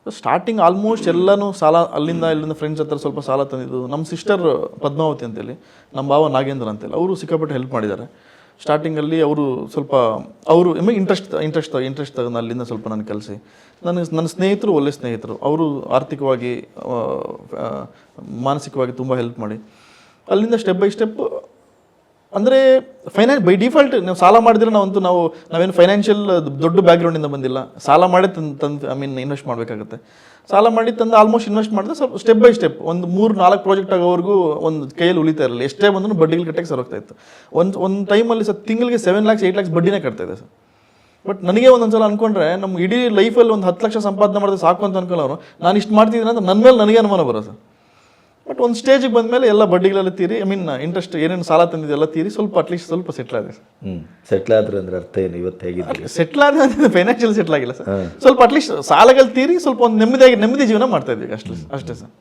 ಸ್ಟಾರ್ಟಿಂಗ್ ಆಲ್ಮೋಸ್ಟ್ ಎಲ್ಲನೂ ಸಾಲ ಅಲ್ಲಿಂದ ಇಲ್ಲಿಂದ ಫ್ರೆಂಡ್ಸ್ ಹತ್ರ ಸ್ವಲ್ಪ ಸಾಲ ತಂದಿದ್ದು ನಮ್ಮ ಸಿಸ್ಟರ್ ಪದ್ಮಾವತಿ ಅಂತೇಳಿ ನಮ್ಮ ಭಾವ ನಾಗೇಂದ್ರ ಅಂತೇಳಿ ಅವರು ಸಿಕ್ಕಾಪಟ್ಟೆ ಹೆಲ್ಪ್ ಮಾಡಿದ್ದಾರೆ. ಸ್ಟಾರ್ಟಿಂಗಲ್ಲಿ ಅವರು ಸ್ವಲ್ಪ, ಅವರು ಇಂಟ್ರೆಸ್ಟ್ ಇಂಟ್ರೆಸ್ಟ್ ಇಂಟ್ರೆಸ್ಟ್ ತಗೊಂಡು ಅಲ್ಲಿಂದ ಸ್ವಲ್ಪ ನಾನು ಕಲಿಸಿ. ನನ್ನ ನನ್ನ ಸ್ನೇಹಿತರು ಒಳ್ಳೆ ಸ್ನೇಹಿತರು. ಅವರು ಆರ್ಥಿಕವಾಗಿ ಮಾನಸಿಕವಾಗಿ ತುಂಬ ಹೆಲ್ಪ್ ಮಾಡಿ. ಅಲ್ಲಿಂದ ಸ್ಟೆಪ್ ಬೈ ಸ್ಟೆಪ್ ಅಂದರೆ ಫೈನಾನ್ಸ್ ಬೈ ಡಿಫಾಲ್ಟ್ ನಾವು ಸಾಲ ಮಾಡಿದ್ರೆ ನಾವಂತೂ ನಾವು, ನಾವೇನು ಫೈನಾನ್ಷಿಯಲ್ ದೊಡ್ಡ ಬ್ಯಾಕ್ಗ್ರೌಂಡಿಂದ ಬಂದಿಲ್ಲ. ಸಾಲ ಮಾಡೇ ತಂದು ತಂದು ಐ ಮೀನ್ ಇನ್ವೆಸ್ಟ್ ಮಾಡಬೇಕಾಗುತ್ತೆ. ಸಾಲ ಮಾಡಿ ತಂದು ಆಲ್ಮೋಸ್ಟ್ ಇನ್ವೆಸ್ಟ್ ಮಾಡಿದ್ರೆ ಸ್ವಲ್ಪ ಸ್ಟೆಪ್ ಬೈ ಸ್ಟೆಪ್ ಒಂದು ಮೂರು, ನಾಲ್ಕು ಪ್ರಾಜೆಕ್ಟ್ ಆಗೋವರೆಗೂ ಒಂದು ಕೈಯಲ್ಲಿ ಉಳಿತಾ ಇರಲಿಲ್ಲ. ಎಷ್ಟೇ ಬಂದರೂ ಬಡ್ಡಿಗಳು ಕಟ್ಟಕ್ಕೆ ಸರ್ ಹೋಗ್ತಾ ಇತ್ತು. ಒಂದು ಒಂದು ಟೈಮಲ್ಲಿ ಸರ್ ತಿಂಗಳಿಗೆ ಸೆವೆನ್ ಲ್ಯಾಕ್ಸ್ ಏಯ್ಟ್ ಲ್ಯಾಕ್ಸ್ ಬಡ್ಡಿನೇ ಕಟ್ತಾ ಇದೆ ಸರ್. ಬಟ್ ನನಗೆ ಒಂದೊಂದ್ಸಲ ಅನ್ಕೊಂಡ್ರೆ ನಮ್ಮ ಇಡೀ ಲೈಫಲ್ಲಿ ಒಂದು ಹತ್ತು ಲಕ್ಷ ಸಂಪಾದನೆ ಮಾಡಿದ್ರೆ ಸಾಕು ಅಂತ ಅನ್ಕೊಳ್ಳೋರು, ನಾನು ಇಷ್ಟು ಮಾಡ್ತಿದ್ದೀನಿ ಅಂತ ನನ್ನ ಮೇಲೆ ನನಗೆ ಅನುಮಾನ ಬರೋ ಸರ್. ಬಟ್ ಒಂದು ಸ್ಟೇಜಿಗೆ ಬಂದಮೇಲೆ ಎಲ್ಲ ಬಡ್ಡಿಗಳೆಲ್ಲ ತೀರಿ ಐ ಮೀನ್ ಇಂಟ್ರೆಸ್ಟ್ ಏನೇನು ಸಾಲ ತಂದಿದ್ದೆಲ್ಲ ತೀರಿ ಸ್ವಲ್ಪ ಅಟ್ಲೀಸ್ಟ್ ಸ್ವಲ್ಪ ಸೆಟ್ಲ್ ಆಗಿದೆ ಹ್ಮ್ ಸೆಟ್ಲ್ ಆದ್ರೆ ಅಂದ್ರೆ ಅರ್ಥ ಏನು? ಇವತ್ತು ಹೇಗಿದ್ದೀವಿ ಸೆಟ್ಲ್ ಆದ ಫೈನಾನ್ಷಿಯಲ್ ಸೆಟ್ಲ್ ಆಗಿಲ್ಲ ಸರ್. ಸ್ವಲ್ಪ ಅಟ್ಲೀಸ್ಟ್ ಸಾಲಗಳು ತೀರಿ ಸ್ವಲ್ಪ ಒಂದು ನೆಮ್ಮದಿಯಾಗಿ ನೆಮ್ಮದಿ ಜೀವನ ಮಾಡ್ತಾ ಇದ್ದೀವಿ ಅಷ್ಟೇ ಅಷ್ಟೇ ಸರ್.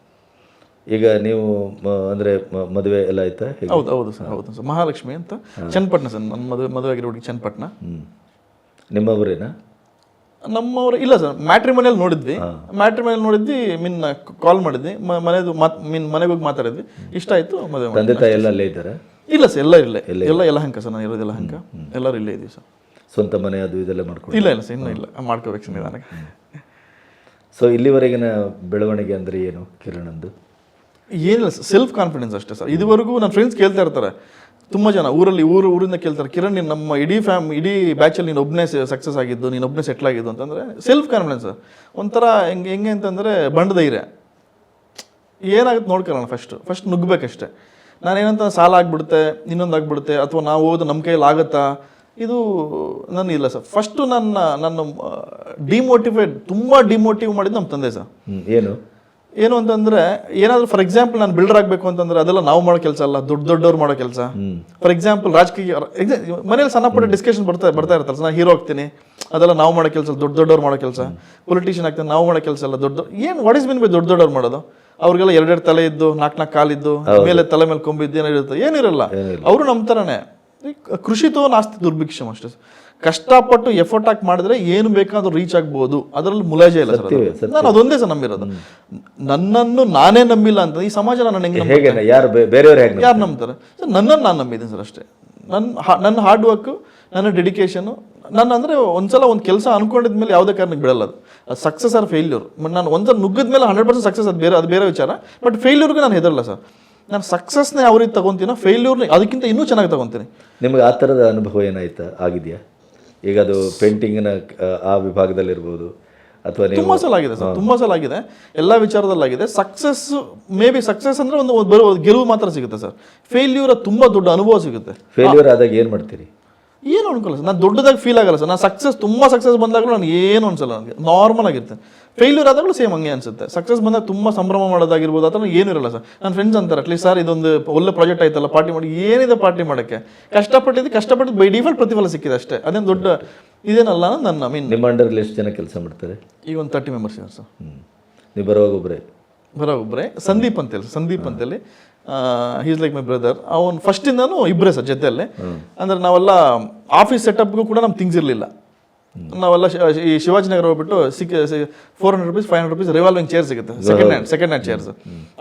ಈಗ ನೀವು ಮ- ಅಂದ್ರೆ ಮ- ಮದುವೆ ಎಲ್ಲ ಆಯ್ತಾ? ಹೇಗೆ? ಹೌದು ಹೌದು ಸರ್ ಹೌದು ಸರ್. ಮಹಾಲಕ್ಷ್ಮಿ ಅಂತ ಚನ್ನಪಟ್ಟಣ ಸರ್ ನನ್ನ ಮದುವೆ ಮದುವೆ ಆಗಿರೋ ಹುಡುಗಿ ಚನ್ನಪಟ್ಟಣ. ಹ್ಮ್. ನಿಮ್ಮವರೇನಾ? ನಮ್ಮವ್ರು ಇಲ್ಲ ಸರ್ ಮ್ಯಾಟ್ರಿ ಮನೇಲಿ ನೋಡಿದ್ವಿ. ಮ್ಯಾಟ್ರಿ ಮನೇಲಿ ನೋಡಿದ್ವಿ ಮೀನ್ ಕಾಲ್ ಮಾಡಿದ್ವಿ. ಮನೆದು ಮಾತ್ ಮೀನ್ ಮನೆಗೆ ಹೋಗಿ ಮಾತಾಡಿದ್ವಿ. ಇಷ್ಟ ಆಯ್ತು ಮದುವೆ. ತಂದೆ ತಾಯಿ ಎಲ್ಲ ಅಲ್ಲೇ ಇದ್ದಾರೆ? ಇಲ್ಲ ಸರ್ ಎಲ್ಲ ಇಲ್ಲ ಎಲ್ಲ ಎಲ್ಲ ಹಂಕ ಸರ್ ನಾನು ಇರೋದೆಲ್ಲ ಹಂಕ. ಎಲ್ಲರೂ ಇಲ್ಲೇ ಇದೀವಿ ಸರ್. ಸ್ವಂತ ಮನೆ ಅದು ಇದೆಲ್ಲ ಮಾಡ್ಕೊಂಡು? ಇಲ್ಲ ಇಲ್ಲ ಸರ್ ಇನ್ನೂ ಇಲ್ಲ. ಮಾಡ್ಕೋಬೇಕು ಸರ್ ನಿಧಾನಕ್ಕೆ. ಸೊ ಇಲ್ಲಿವರೆಗಿನ ಬೆಳವಣಿಗೆ ಅಂದರೆ ಏನು ಕಿರಣಂದು? ಏನಿಲ್ಲ ಸೆಲ್ಫ್ ಕಾನ್ಫಿಡೆನ್ಸ್ ಅಷ್ಟೇ ಸರ್. ಇದುವರೆಗೂ ನನ್ನ ಫ್ರೆಂಡ್ಸ್ ಕೇಳ್ತಾ ಇರ್ತಾರೆ. ತುಂಬ ಜನ. ಊರಲ್ಲಿ ಊರು, ಊರಿಂದ ಕೇಳ್ತಾರೆ, ಕಿರಣ್, ನೀನು ನಮ್ಮ ಇಡೀ ಫ್ಯಾಮ್, ಇಡೀ ಬ್ಯಾಚಲ್ಲಿ ನೀನು ಒಬ್ಬನೇ ಸಕ್ಸಸ್ ಆಗಿದ್ದು, ನೀನು ಒಬ್ಬನೇ ಸೆಟ್ಲ್ ಆಗಿದ್ದು ಅಂತಂದರೆ ಸೆಲ್ಫ್ ಕಾನ್ಫಿಡೆನ್ಸ್ ಒಂಥರ ಹೆಂಗೆ ಹೆಂಗೆ ಅಂತಂದರೆ ಬಂಡ ಧೈರ್ಯ. ಏನಾಗುತ್ತೆ ನೋಡ್ಕೊಳ್ಳೋಣ ಫಸ್ಟ್ ಫಸ್ಟ್ ನಾನು ನಾನೇನಂತ ಸಾಲ ಆಗ್ಬಿಡುತ್ತೆ, ಇನ್ನೊಂದು ಆಗ್ಬಿಡುತ್ತೆ, ಅಥವಾ ನಾವು ಓದು ನಮ್ಮ ಕೈಯಲ್ಲಿ ಆಗುತ್ತಾ? ಇದು ನನ್ನ ಇಲ್ಲ ಸರ್. ಫಸ್ಟು ನನ್ನ ನನ್ನ ಡಿಮೋಟಿವೇಟ್ ತುಂಬ ಡಿಮೋಟಿವ್ ಮಾಡಿದ್ದು ನಮ್ಮ ತಂದೆ ಸರ್. ಏನು? ಏನು ಅಂತಂದ್ರೆ ಏನಾದ್ರು ಫಾರ್ ಎಕ್ಸಾಂಪಲ್ ನಾನು ಬಿಲ್ಡರ್ ಆಗಬೇಕು ಅಂತಂದ್ರೆ ಅದೆಲ್ಲ ನಾವು ಮಾಡೋ ಕೆಲಸ ಅಲ್ಲ ದೊಡ್ಡ ದೊಡ್ಡವ್ರು ಮಾಡೋ ಕೆಲಸ. ಫಾರ್ ಎಕ್ಸಾಂಪಲ್ ರಾಜಕೀಯ ಮನೇಲಿ ಸಣ್ಣ ಪುಟ್ಟ ಡಿಸ್ಕಷನ್ ಬರ್ತಾ ಬರ್ತಾ ಇರ್ತಾರೆ ನಾನು ಹೀರೋ ಆಗ್ತೀನಿ ಅದೆಲ್ಲ ನಾವು ಮಾಡೋ ಕೆಲಸ ದೊಡ್ಡ ದೊಡ್ಡವ್ರು ಮಾಡೋ ಕೆಲಸ. ಪೊಲಿಟಿಷಿಯನ್ ಆಗ್ತೀನಿ ನಾವು ಮಾಡೋ ಕೆಲಸ ಅಲ್ಲ ದೊಡ್ಡ ಏನು ವಾಟ್ ಇಸ್ ಮೀನ್ ಬೈ ದೊಡ್ಡ ದೊಡ್ಡವ್ರು ಮಾಡೋದು? ಅವ್ರಿಗೆಲ್ಲ ಎರಡೆರಡು ತಲೆ ಇದ್ದು ನಾಲ್ಕು ನಾಲ್ಕು ಕಾಲಿದ್ದು ಮೇಲೆ ತಲೆ ಮೇಲೆ ಕೊಂಬಿದ್ದು ಏನಿರುತ್ತೆ? ಏನಿರಲ್ಲ. ಅವರು ನಮ್ಮ ಥರನೇ ಕೃಷಿ ತೋ ನಾಸ್ತಿ ದುರ್ಭಿಕ್ಷಮ್ ಅಷ್ಟೇ. ಕಷ್ಟಪಟ್ಟು ಎಫರ್ಟ್ ಹಾಕಿ ಮಾಡಿದ್ರೆ ಏನು ಬೇಕಾದ್ರೂ ರೀಚ್ ಆಗ್ಬೋದು. ಅದರಲ್ಲಿ ಮುಲಾಜೆ ಇಲ್ಲ ಸರ್ ನಾನು ಅದೊಂದೇ ಸರ್ ನಂಬಿರೋದು. ನನ್ನನ್ನು ನಾನೇ ನಂಬಿಲ್ಲ ಅಂತ ಈ ಸಮಾಜ ನನ್ನ ಹೆಂಗೆ ಯಾರು ಬೇರೆಯವ್ರು ಯಾರು ನಂಬ್ತಾರೆ? ಸರ್ ನನ್ನನ್ನು ನಾನು ನಂಬಿದ್ದೀನಿ ಸರ್ ಅಷ್ಟೇ. ನನ್ನ ನನ್ನ ಹಾರ್ಡ್ ವರ್ಕು ನನ್ನ ಡೆಡಿಕೇಶನು ನನ್ನ ಅಂದರೆ ಒಂದ್ಸಲ ಒಂದು ಕೆಲಸ ಅನ್ಕೊಂಡಿದ್ಮೇಲೆ ಯಾವುದೇ ಕಾರಣಕ್ಕೆ ಬಿಡಲ್ಲ ಅದು. ಸಕ್ಸಸ್ ಆರ್ ಫೇಲ್ಯೂರ್ ನಾನು ಒಂದ್ಸಲ ನುಗ್ಗಿದ ಮೇಲೆ ಹಂಡ್ರೆಡ್ ಪರ್ಸೆಂಟ್ ಸಕ್ಸಸ್ ಅದು ಬೇರೆ ಅದು ಬೇರೆ ವಿಚಾರ. ಬಟ್ ಫೇಲ್ಯೂರ್ಗೆ ನಾನು ಹೆದರಲ್ಲ ಸರ್. ನಾನು ಸಕ್ಸಸ್ನೇ ಅವ್ರಿಗೆ ತಗೊತೀನೋ ತಗೊಂತೀನೋ ಫೇಲ್ಯೂರ್ನ ಅದಕ್ಕಿಂತ ಇನ್ನೂ ಚೆನ್ನಾಗಿ ತಗೊತೀನಿ. ನಿಮಗೆ ಆ ಥರದ ಅನುಭವ ಏನಾಯ್ತಾ? ಆಗಿದೆಯಾ? ಈಗ ಅದು ಪೇಂಟಿಂಗಿನ ಆ ವಿಭಾಗದಲ್ಲಿರ್ಬೋದು. ಅಥವಾ ನೀವು ತುಂಬಾ ಸಲ ಆಗಿದೆ ಸರ್ ತುಂಬ ಸಲ ಆಗಿದೆ. ಎಲ್ಲ ವಿಚಾರದಲ್ಲಾಗಿದೆ. ಸಕ್ಸಸ್ ಮೇ ಬಿ ಸಕ್ಸಸ್ ಅಂದ್ರೆ ಒಂದು ಬರುವ ಬರೋ ಗೆಲುವು ಮಾತ್ರ ಸಿಗುತ್ತೆ ಸರ್. ಫೇಲ್ಯೂರ್ ತುಂಬಾ ದೊಡ್ಡ ಅನುಭವ ಸಿಗುತ್ತೆ. ಫೇಲ್ಯೂರ್ ಆದಾಗ ಏನು ಮಾಡ್ತೀರಿ? ಏನು ಅನ್ಕೊಳ್ಳಲ್ಲ ಸರ್. ನಾನು ದೊಡ್ಡದಾಗಿ ಫೀಲ್ ಆಗಲ್ಲ ಸರ್. ನಾನು ಸಕ್ಸಸ್ ತುಂಬ ಸಕ್ಸಸ್ ಬಂದಾಗಲೂ ನನಗೆ ಏನು ಅನ್ಸಲ್ಲ ನನಗೆ ನಾರ್ಮಲ್ ಆಗಿರ್ತೇನೆ ಫೇಲ್ಯೂರ್ ಆದಾಗಲೂ ಸೇಮ್ ಹಂಗೆ ಅನಿಸುತ್ತೆ. ಸಕ್ಸಸ್ ಬಂದಾಗ ತುಂಬ ಸಂಭ್ರಮ ಮಾಡೋದಾಗಿರ್ಬೋದು ಅಥವಾ ಏನೂ ಇರಲ್ಲ ಸರ್. ನನ್ನ ಫ್ರೆಂಡ್ಸ್ ಅಂತಾರೆ ಅಟ್ಲೀಸ್ಟ್ ಸರ್ ಇದೊಂದು ಒಳ್ಳೆ ಪ್ರಾಜೆಕ್ಟ್ ಆಯ್ತಲ್ಲ ಪಾರ್ಟಿ ಮಾಡಿ ಏನಿದೆ ಪಾರ್ಟಿ ಮಾಡೋಕ್ಕೆ? ಕಷ್ಟಪಟ್ಟಿದ್ದು ಕಷ್ಟಪಟ್ಟಿದ್ದು ಬೈ ಡಿಫಾಲ್ಟ್ ಪ್ರತಿಫಲ ಸಿಕ್ಕಿದೆ ಅಷ್ಟೇ. ಅದೇನು ದೊಡ್ಡ ಇದೇನಲ್ಲ ನನ್ನ ಮೀನ್ ನಿಮ್ಮ ಅಂಡರ್ಲಿ ಎಷ್ಟು ಜನ ಕೆಲಸ ಮಾಡ್ತಾರೆ? ಈಗ ಒಂದು ತರ್ಟಿ ಮೆಂಬರ್ಸ್ ಇದ್ದಾರೆ ಸರ್. ಹ್ಞೂ ನೀವು ಬರೋ ಒಬ್ಬರೇ ಬರೋ ಒಬ್ಬರೇ ಸಂದೀಪ್ ಅಂತೇಳಿ ಸಂದೀಪ್ ಅಂತೇಳಿ. ಹೀಸ್ ಲೈಕ್ ಮೈ ಬ್ರದರ್ ಅವನು ಫಸ್ಟಿಂದನೂ ಇಬ್ಬರೇ ಸರ್ ಜೊತೆಯಲ್ಲೇ. ಅಂದ್ರೆ ನಾವೆಲ್ಲ ಆಫೀಸ್ ಸೆಟಪ್ಗೂ ಕೂಡ ನಮ್ಗೆ ಥಿಂಗ್ಸ್ ಇರಲಿಲ್ಲ. ನಾವೆಲ್ಲ ಈ ಶಿವಾಜಿನಗರ ಹೋಗ್ಬಿಟ್ಟು six four hundred rupees five hundred rupees revolving chair ಸಿಗುತ್ತೆ second hand second hand chairs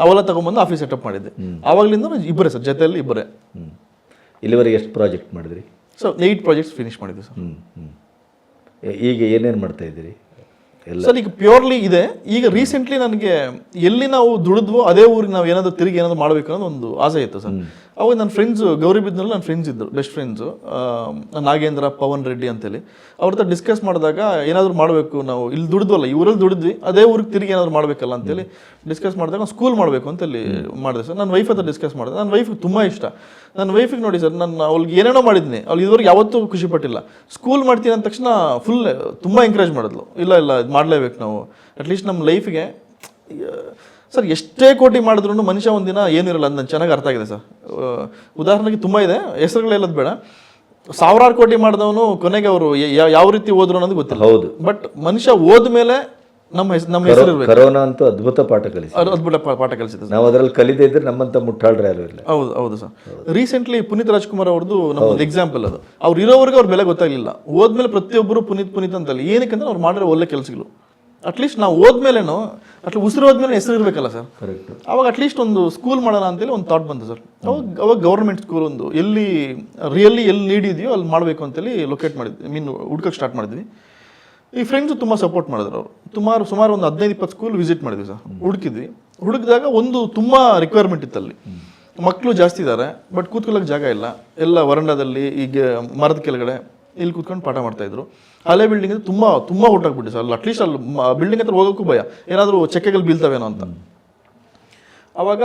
ಅವೆಲ್ಲ ತೊಗೊಂಬಂದು ಆಫೀಸ್ ಸೆಟಪ್ ಮಾಡಿದ್ದೆ. ಆವಾಗಲಿಂದ ಇಬ್ಬರೇ ಸರ್ ಜೊತೆಯಲ್ಲಿ ಇಬ್ಬರೇ ಹ್ಞೂ ಇಲ್ಲಿವರೆಗೆ ಎಷ್ಟು ಪ್ರಾಜೆಕ್ಟ್ ಮಾಡಿದ್ರಿ? ಸೊ ಏಯ್ಟ್ ಪ್ರಾಜೆಕ್ಟ್ಸ್ ಫಿನಿಶ್ ಮಾಡಿದ್ವಿ ಸರ್. ಹ್ಞೂ ಹ್ಞೂ ಈಗ ಏನೇನು ಮಾಡ್ತಾ ಇದ್ದೀರಿ? ಸರ್ ಈಗ ಪ್ಯೂರ್ಲಿ ಇದೆ. ಈಗ ರೀಸೆಂಟ್ಲಿ ನನಗೆ ಎಲ್ಲಿ ನಾವು ದುಡಿದ್ವೋ ಅದೇ ಊರಿಗೆ ನಾವು ಏನಾದರೂ ತಿರುಗಿ ಏನಾದರೂ ಮಾಡಬೇಕು ಅನ್ನೋದು ಒಂದು ಆಸೆ ಇತ್ತು ಸರ್. ಅವಾಗ ನನ್ನ ಫ್ರೆಂಡ್ಸ್ ಗೌರಿಬಿದ್ನಲ್ಲಿ ನನ್ನ ಫ್ರೆಂಡ್ಸ್ ಇದ್ದರು ಬೆಸ್ಟ್ ಫ್ರೆಂಡ್ಸು ನಾಗೇಂದ್ರ ಪವನ್ ರೆಡ್ಡಿ ಅಂತೇಳಿ. ಅವ್ರ ಹತ್ರ ಡಿಸ್ಕಸ್ ಮಾಡಿದಾಗ ಏನಾದರೂ ಮಾಡಬೇಕು ನಾವು. ಇಲ್ಲಿ ದುಡಿದ್ವಲ್ಲ ಈ ಊರಲ್ಲಿ ದುಡಿದ್ವಿ ಅದೇ ಊರಿಗೆ ತಿರುಗಿ ಏನಾದರೂ ಮಾಡಬೇಕಲ್ಲ ಅಂತೇಳಿ ಡಿಸ್ಕಸ್ ಮಾಡಿದಾಗ ಸ್ಕೂಲ್ ಮಾಡಬೇಕು ಅಂತೇಳಿ ಮಾಡಿದೆ ಸರ್. ನನ್ನ ವೈಫ್ ಹತ್ರ ಡಿಸ್ಕಸ್ ಮಾಡಿದೆ. ನನ್ನ ವೈಫ್ ತುಂಬ ಇಷ್ಟ. ನನ್ನ ವೈಫಿಗೆ ನೋಡಿ ಸರ್ ನಾನು ಅವ್ಳಿಗೆ ಏನೇನೋ ಮಾಡಿದ್ನಿ. ಅವ್ಳು ಇದುವರೆಗೆ ಯಾವತ್ತೂ ಖುಷಿ ಪಟ್ಟಿಲ್ಲ. ಸ್ಕೂಲ್ ಮಾಡ್ತೀನಿ ಅಂದ ತಕ್ಷಣ ಫುಲ್ ತುಂಬ ಎಂಕರೇಜ್ ಮಾಡಿದ್ಲು. ಇಲ್ಲ ಇಲ್ಲ ಇದು ಮಾಡಲೇಬೇಕು ನಾವು. ಅಟ್ಲೀಸ್ಟ್ ನಮ್ಮ ಲೈಫಿಗೆ ಸರ್ ಎಷ್ಟೇ ಕೋಟಿ ಮಾಡಿದ್ರು ಮನುಷ್ಯ ಒಂದಿನ ಏನಿರಲ್ಲ ಅಂತ ಚೆನ್ನಾಗಿ ಅರ್ಥ ಆಗಿದೆ ಸರ್. ಉದಾಹರಣೆಗೆ ತುಂಬ ಇದೆ ಹೆಸರುಗಳು ಹೇಳೋದು ಬೇಡ. ಸಾವಿರಾರು ಕೋಟಿ ಮಾಡಿದವನು ಕೊನೆಗೆ ಅವರು ಯಾವ ರೀತಿ ಓದ್ರು ಅನ್ನೋದು ಗೊತ್ತಿಲ್ಲ. ಹೌದು. ಬಟ್ ಮನುಷ್ಯ ಓದ್ಮೇಲೆ ನಮ್ಮ ಹೆಸರು ನಮ್ಮ ಹೆಸರು ಇರಬೇಕು ಕರೋನಾ ಅಂತೂ ಅದ್ಭುತ ಪಾಠ ಕಲಿಸಿ ಅದ್ಭುತ ಪಾ- ಪಾಠ ಕಲಿಸಿದೆ ನಾವು ಅದರಲ್ಲಿ ಕಲಿದೇ ಇದ್ರೆ ನಮ್ಮಂತ ಮುಟ್ಟಾಳ್ರೆ ಯಾರು ಇಲ್ಲ. ಹೌದು ಹೌದು ಸರ್. ರೀಸೆಂಟ್ಲಿ ಪುನೀತ್ ರಾಜ್ಕುಮಾರ್ ಅವ್ರದ್ದು ನಮ್ಮೊಂದು ಎಕ್ಸಾಂಪಲ್ ಅದು. ಅವ್ರು ಇರೋವರೆಗೂ ಅವ್ರ ಬೆಲೆ ಗೊತ್ತಾಗಲಿಲ್ಲ. ಹೋದ್ಮೇಲೆ ಪ್ರತಿಯೊಬ್ಬರು ಪುನೀತ್ ಪುನೀತ್ ಅಂತಲ್ಲ ಏನಕ್ಕೆ ಅಂದ್ರೆ ಅವ್ರು ಮಾಡಿರೋ ಒಳ್ಳೆ ಕೆಲಸಗಳು. ಅಟ್ಲೀಸ್ಟ್ ನಾವು ಓದ್ಮೇಲೇನು ಅಟ್ಲ ಉಸಿರು ಹೋದ್ಮೇಲೆ ಹೆಸರು ಇರಬೇಕಲ್ಲ ಸರ್. ಕರೆಕ್ಟ್ ಅವಾಗ ಅಟ್ಲೀಸ್ಟ್ ಒಂದು ಸ್ಕೂಲ್ ಮಾಡೋಣ ಅಂತೇಳಿ ಒಂದು ಥಾಟ್ ಬಂತು ಸರ್. ಅವಾಗ ಅವಾಗ ಗೌರ್ಮೆಂಟ್ ಸ್ಕೂಲ್ ಒಂದು ಎಲ್ಲಿ ರಿಯಲಿ ಎಲ್ಲಿ ನೀಡಿದೆಯೋ ಅಲ್ಲಿ ಮಾಡಬೇಕು ಅಂತೇಳಿ ಲೊಕೇಟ್ ಮಾಡಿದ್ವಿ. ಮೀನ್ ಹುಡ್ಕಕ್ಕೆ ಸ್ಟಾರ್ಟ್ ಮಾಡಿದ್ವಿ. ಈ ಫ್ರೆಂಡ್ಸು ತುಂಬ ಸಪೋರ್ಟ್ ಮಾಡಿದ್ರು ಅವರು. ಸುಮಾರು ಸುಮಾರು ಒಂದು ಹದಿನೈದು ಇಪ್ಪತ್ತು ಸ್ಕೂಲ್ ವಿಸಿಟ್ ಮಾಡಿದ್ವಿ ಸರ್. ಹುಡುಕಿದ್ವಿ. ಹುಡುಕಿದಾಗ ಒಂದು ತುಂಬ ರಿಕ್ವೈರ್ಮೆಂಟ್ ಇತ್ತು ಅಲ್ಲಿ. ಮಕ್ಕಳು ಜಾಸ್ತಿ ಇದ್ದಾರೆ ಬಟ್ ಕೂತ್ಕೊಳ್ಳೋಕೆ ಜಾಗ ಇಲ್ಲ. ಎಲ್ಲ ವರಂಡಾದಲ್ಲಿ ಈಗ ಮರದ ಕೆಳಗಡೆ ಇಲ್ಲಿ ಕೂತ್ಕೊಂಡು ಪಾಠ ಮಾಡ್ತಾಯಿದ್ರು ಹಳೆ ಬಿಲ್ಡಿಂಗ್ ತುಂಬ ತುಂಬ ಹೊಟ್ಟಾಗ್ಬಿಟ್ಟು ಸರ್. ಅಲ್ಲಿ ಅಟ್ಲೀಸ್ಟ್ ಅಲ್ಲಿ ಬಿಲ್ಡಿಂಗ್ ಹತ್ರ ಹೋಗೋಕ್ಕೂ ಭಯ. ಏನಾದರೂ ಚೆಕ್ಕೆಗಳು ಬೀಳ್ತವೇನೋ ಅಂತ. ಅವಾಗ